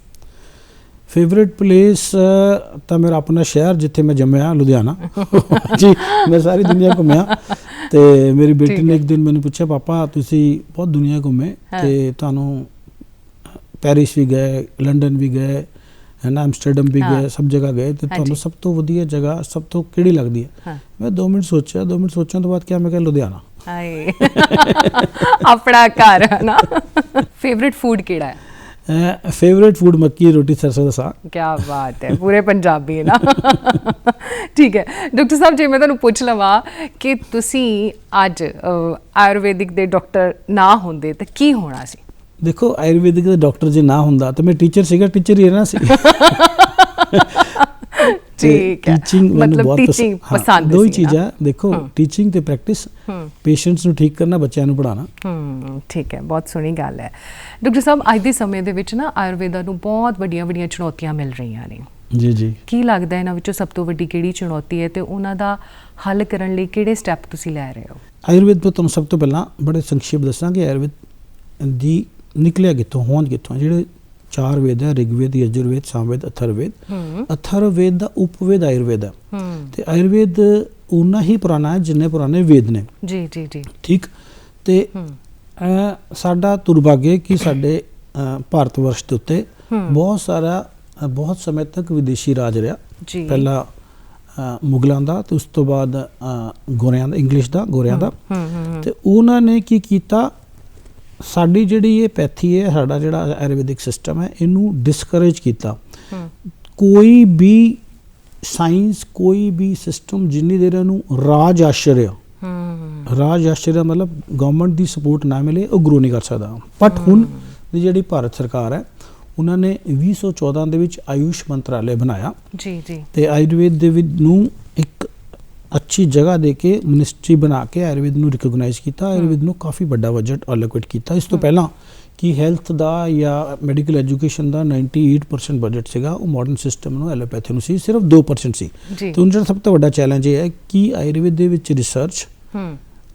ਫੇਵਰਿਟ ਪਲੇਸ ਤਾਂ ਮੇਰਾ ਆਪਣਾ ਸ਼ਹਿਰ ਜਿੱਥੇ ਮੈਂ ਜੰਮਿਆ ਲੁਧਿਆਣਾ ਜੀ ਮੈਂ ਸਾਰੀ ਦੁਨੀਆ ਘੁੰਮਿਆ ਤੇ ਮੇਰੀ ਬੇਟੀ ਨੇ। ਇੱਕ ਦਿਨ ਮੈਨੂੰ ਪੁੱਛਿਆ ਪਾਪਾ ਤੁਸੀਂ ਬਹੁਤ ਦੁਨੀਆ ਘੁੰਮੇ। ਤੇ ਤੁਹਾਨੂੰ ਪੈਰਿਸ ਵੀ ਗਏ ਲੰਡਨ ਵੀ ਗਏ ਹੈ ਨਾ ਐਮਸਟਰਡਮ ਵੀ। ਗਏ ਸਭ ਜਗ੍ਹਾ ਗਏ ਤੇ। ਤੁਹਾਨੂੰ ਸਭ ਤੋਂ ਵਧੀਆ ਜਗ੍ਹਾ ਸਭ ਤੋਂ ਕਿਹੜੀ ਲੱਗਦੀ ਹੈ ਹਾਂ ਮੈਂ 2 ਮਿੰਟ ਸੋਚਿਆ 2 ਮਿੰਟ ਸੋਚਣ ਤੋਂ ਬਾਅਦ ਕਿਹਾ ਮੈਂ ਕਿਹਾ ਲੁਧਿਆਣਾ ਹਾਏ ਆਪਣਾ ਘਰ ਹੈ ਨਾ ਫੇਵਰਿਟ ਫੂਡ ਕਿਹੜਾ ਹੈ ਫੇਵਰੇਟ ਫੂਡ ਮੱਕੀ ਰੋਟੀ ਸਰਸੋਂ ਦਾ ਸਾਗ। ਕੀ ਬਾਤ ਹੈ ਪੂਰੇ ਪੰਜਾਬੀ ਹੈ ਨਾ। ਠੀਕ ਹੈ ਡਾਕਟਰ ਸਾਹਿਬ ਜੇ ਮੈਂ ਤੁਹਾਨੂੰ ਪੁੱਛ ਲਵਾਂ ਕਿ ਤੁਸੀਂ ਅੱਜ ਆਯੁਰਵੈਦਿਕ ਦੇ ਡਾਕਟਰ ਨਾ ਹੁੰਦੇ ਤਾਂ ਕੀ ਹੋਣਾ ਸੀ? ਦੇਖੋ ਆਯੁਰਵੈਦਿਕ ਦਾ ਡਾਕਟਰ ਜੇ ਨਾ ਹੁੰਦਾ ਤਾਂ ਮੈਂ ਟੀਚਰ ਸੀਗਾ ਟੀਚਰ ਹੀ ਰਹਿਣਾ ਸੀ। ਠੀਕ ਹੈ। ਟੀਚਿੰਗ ਮਤਲਬ ਟੀਚਿੰਗ ਪਸੰਦ ਦੋ ਹੀ ਸੀ? ਚੀਜ਼ਾਂ ਦੇਖੋ। ਟੀਚਿੰਗ ਤੇ ਪ੍ਰੈਕਟਿਸ ਪੇਸ਼ੈਂਟਸ ਨੂੰ ਠੀਕ ਕਰਨਾ ਬੱਚਿਆਂ ਨੂੰ ਪੜਾਉਣਾ ਹਮ ਠੀਕ ਹੈ ਬਹੁਤ ਸੋਹਣੀ ਗੱਲ ਹੈ। ਡਾਕਟਰ ਸਾਹਿਬ ਅੱਜ ਦੇ ਸਮੇਂ ਦੇ ਵਿੱਚ ਨਾ ਆਯੁਰਵੇਦਾ ਨੂੰ ਬਹੁਤ ਵੱਡੀਆਂ ਵੱਡੀਆਂ ਚੁਣੌਤੀਆਂ ਮਿਲ ਰਹੀਆਂ ਨੇ। ਜੀ ਜੀ। ਕੀ ਲੱਗਦਾ ਹੈ ਇਹਨਾਂ ਵਿੱਚੋਂ ਸਭ ਤੋਂ ਵੱਡੀ ਕਿਹੜੀ ਚੁਣੌਤੀ ਹੈ ਤੇ ਉਹਨਾਂ ਦਾ ਹੱਲ ਕਰਨ ਲਈ ਕਿਹੜੇ ਸਟੈਪ ਤੁਸੀਂ ਲੈ ਰਹੇ ਹੋ? ਆਯੁਰਵੇਦ ਤੋਂ ਤੁਹਾਨੂੰ ਸਭ ਤੋਂ ਪਹਿਲਾਂ ਬੜੇ ਸੰਖੇਪ ਦੱਸਾਂ ਕਿ ਆਯੁਰਵੇਦ ਦੀ ਨਿਕਲਿਆ ਕਿੱਥੋਂ ਹੋਂਦ ਕਿੱਥੋਂ ਜਿਹੜੇ ਚਾਰ ਵੇਦ ਹੈ ਰਿਗਵੇਦ ਯਜੁਰਵੇਦ ਸਾਮਵੇਦ ਅਥਰਵੇਦ। ਅਥਰਵੇਦ ਦਾ ਉਪਵੇਦ ਆਯੁਰਵੇਦ ਹੈ। ਤੇ ਆਯੁਰਵੇਦ ਉਨਾ ਹੀ ਪੁਰਾਣਾ ਹੈ ਜਿੰਨੇ ਪੁਰਾਣੇ ਵੇਦ ਨੇ। ਜੀ ਜੀ ਜੀ। ਠੀਕ? ਤੇ ਸਾਡਾ ਦੁਰਭਾਗਯ ਕਿ ਸਾਡੇ ਭਾਰਤ ਵਰਸ਼ ਦੇ ਉੱਤੇ। ਬਹੁਤ ਸਾਰਾ ਬਹੁਤ ਸਮੇਂ ਤੱਕ ਵਿਦੇਸ਼ੀ ਰਾਜ ਰਿਹਾ। ਜੀ। ਪਹਿਲਾ ਮੁਗਲਾਂ ਦਾ ਤੇ ਉਸ ਤੋਂ ਬਾਅਦ ਗੋਰਿਆਂ ਦਾ ਇੰਗਲਿਸ਼ ਦਾ ਗੋਰਿਆਂ ਦਾ। ਤੇ ਉਹਨਾਂ ਨੇ ਕੀ ਕੀਤਾ? ਸਾਡੀ ਜਿਹੜੀ ਇਹ ਪੈਥੀ ਹੈ ਸਾਡਾ ਜਿਹੜਾ ਆਯੁਰਵੈਦਿਕ ਸਿਸਟਮ ਹੈ ਇਹਨੂੰ ਡਿਸਕਰੇਜ ਕੀਤਾ। ਕੋਈ ਵੀ ਸਾਇੰਸ ਕੋਈ ਵੀ ਸਿਸਟਮ ਜਿੰਨੀ ਦੇਰ ਇਹਨੂੰ ਰਾਜ ਆਸ਼ਰय ਹਮ ਰਾਜ ਆਸ਼ਰय ਮਤਲਬ ਗਵਰਨਮੈਂਟ ਦੀ ਸਪੋਰਟ ਨਾ ਮਿਲੇ ਉਹ ਗਰੋ ਨਹੀਂ ਕਰ ਸਕਦਾ। ਬਟ ਹੁਣ ਦੀ ਜਿਹੜੀ ਭਾਰਤ ਸਰਕਾਰ ਹੈ ਉਹਨਾਂ ਨੇ 2014 ਦੇ ਵਿੱਚ ਆਯੁਸ਼ ਮੰਤਰਾਲੇ ਬਣਾਇਆ। ਜੀ ਜੀ। ਤੇ ਆਯੁਰਵੇਦ ਦੇ ਵਿੱਚ ਨੂੰ ਇੱਕ ਅੱਛੀ ਜਗ੍ਹਾ ਦੇ ਕੇ ਮਿਨਿਸਟਰੀ ਬਣਾ ਕੇ ਆਯੁਰਵੇਦ ਨੂੰ ਰਿਕਗਨਾਈਜ਼ ਕੀਤਾ। ਆਯੁਰਵੇਦ ਨੂੰ ਕਾਫੀ ਵੱਡਾ ਬਜਟ ਅਲੋਕੇਟ ਕੀਤਾ। ਇਸ ਤੋਂ ਪਹਿਲਾਂ ਕਿ ਹੈਲਥ ਦਾ ਜਾਂ ਮੈਡੀਕਲ ਐਜੂਕੇਸ਼ਨ ਦਾ 98% ਬਜਟ ਸੀਗਾ ਉਹ ਮਾਡਰਨ ਸਿਸਟਮ ਨੂੰ ਐਲੋਪੈਥੀ ਨੂੰ ਸੀ ਸਿਰਫ 2% ਸੀ। ਤੇ ਹੁਣ ਜਿਹੜਾ ਸਭ ਤੋਂ ਵੱਡਾ ਚੈਲੰਜ ਇਹ ਹੈ ਕਿ ਆਯੁਰਵੇਦ ਦੇ ਵਿੱਚ ਰਿਸਰਚ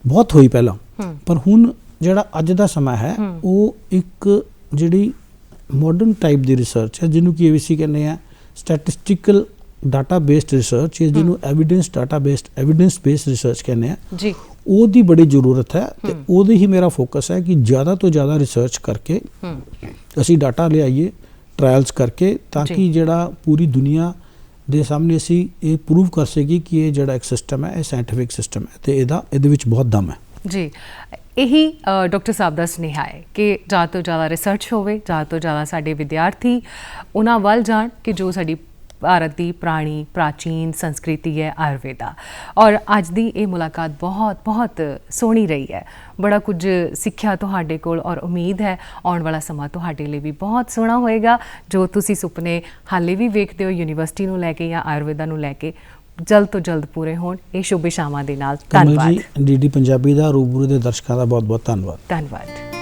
ਬਹੁਤ ਹੋਈ ਪਹਿਲਾਂ। ਪਰ ਹੁਣ ਜਿਹੜਾ ਅੱਜ ਦਾ ਸਮਾਂ ਹੈ। ਉਹ ਇੱਕ ਜਿਹੜੀ ਮਾਡਰਨ ਟਾਈਪ ਦੀ ਰਿਸਰਚ ਹੈ ਜਿਹਨੂੰ ਕਿ ਏਵੀਸੀ ਕਹਿੰਦੇ ਆ ਸਟੈਟਿਸਟੀਕਲ ਡਾਟਾ ਬੇਸਡ ਰਿਸਰਚ ਜਿਹਨੂੰ evidence data based evidence based research ਕਹਿੰਦੇ ਆ ਜੀ। ਉਹਦੀ ਬੜੀ ਜ਼ਰੂਰਤ ਹੈ ਤੇ। ਉਹਦੇ ਹੀ ਮੇਰਾ ਫੋਕਸ ਹੈ ਕਿ ਜ਼ਿਆਦਾ ਤੋਂ ਜ਼ਿਆਦਾ ਰਿਸਰਚ ਕਰਕੇ ਅਸੀਂ ਡਾਟਾ ਲਿਆਈਏ ਟ੍ਰਾਇਲਸ ਕਰਕੇ ਤਾਂ ਜੀ। ਕਿ ਜਿਹੜਾ ਪੂਰੀ ਦੁਨੀਆ ਦੇ ਸਾਹਮਣੇ ਅਸੀਂ ਇਹ ਪ੍ਰੂਵ ਕਰ ਸਕੀਏ ਕਿ ਇਹ ਜਿਹੜਾ ਇੱਕ ਸਿਸਟਮ ਹੈ ਇਹ ਸਾਇੰਟੀਫਿਕ ਸਿਸਟਮ ਹੈ ਤੇ ਇਹਦਾ ਇਹਦੇ ਵਿੱਚ ਬਹੁਤ ਦਮ ਹੈ। ਜੀ। ਇਹੀ ਡਾਕਟਰ ਸਾਹਿਬ ਦਾ ਸੁਨੇਹਾ ਹੈ ਕਿ ਜ਼ਿਆਦਾ ਤੋਂ ਜ਼ਿਆਦਾ ਰਿਸਰਚ ਹੋਵੇ ਜ਼ਿਆਦਾ ਤੋਂ ਜ਼ਿਆਦਾ ਸਾਡੇ ਵਿਦਿਆਰਥੀ ਉਹਨਾਂ ਵੱਲ ਜਾਣ ਕਿ ਜੋ ਸਾਡੀ ਭਾਰਤ ਦੀ ਪੁਰਾਣੀ ਪ੍ਰਾਚੀਨ ਸੰਸਕ੍ਰਿਤੀ ਹੈ ਆਯੁਰਵੇਦਾ। ਔਰ ਅੱਜ ਦੀ ਇਹ ਮੁਲਾਕਾਤ ਬਹੁਤ ਬਹੁਤ ਸੋਹਣੀ ਰਹੀ ਹੈ। ਬੜਾ ਕੁਝ ਸਿੱਖਿਆ ਤੁਹਾਡੇ ਕੋਲ ਔਰ ਉਮੀਦ ਹੈ ਆਉਣ ਵਾਲਾ ਸਮਾਂ ਤੁਹਾਡੇ ਲਈ ਵੀ ਬਹੁਤ ਸੋਹਣਾ ਹੋਏਗਾ ਜੋ ਤੁਸੀਂ ਸੁਪਨੇ ਹਾਲੇ ਵੀ ਵੇਖਦੇ ਹੋ ਯੂਨੀਵਰਸਿਟੀ ਨੂੰ ਲੈ ਕੇ ਜਾਂ ਆਯੁਰਵੇਦਾ ਨੂੰ ਲੈ ਕੇ। ਜਲਦ ਤੋਂ ਜਲਦ ਪੂਰੇ ਹੋਣ। ਇਹ ਸ਼ੁਭ ਇਸ਼ਾਵਾਂ ਦੇ ਨਾਲ। ਧੰਨਵਾਦ। ਜੀ ਡੀਡੀ ਪੰਜਾਬੀ ਦਾ ਰੂਬਰੂ ਦੇ ਦਰਸ਼ਕਾਂ ਦਾ ਬਹੁਤ ਬਹੁਤ ਧੰਨਵਾਦ। ਧੰਨਵਾਦ।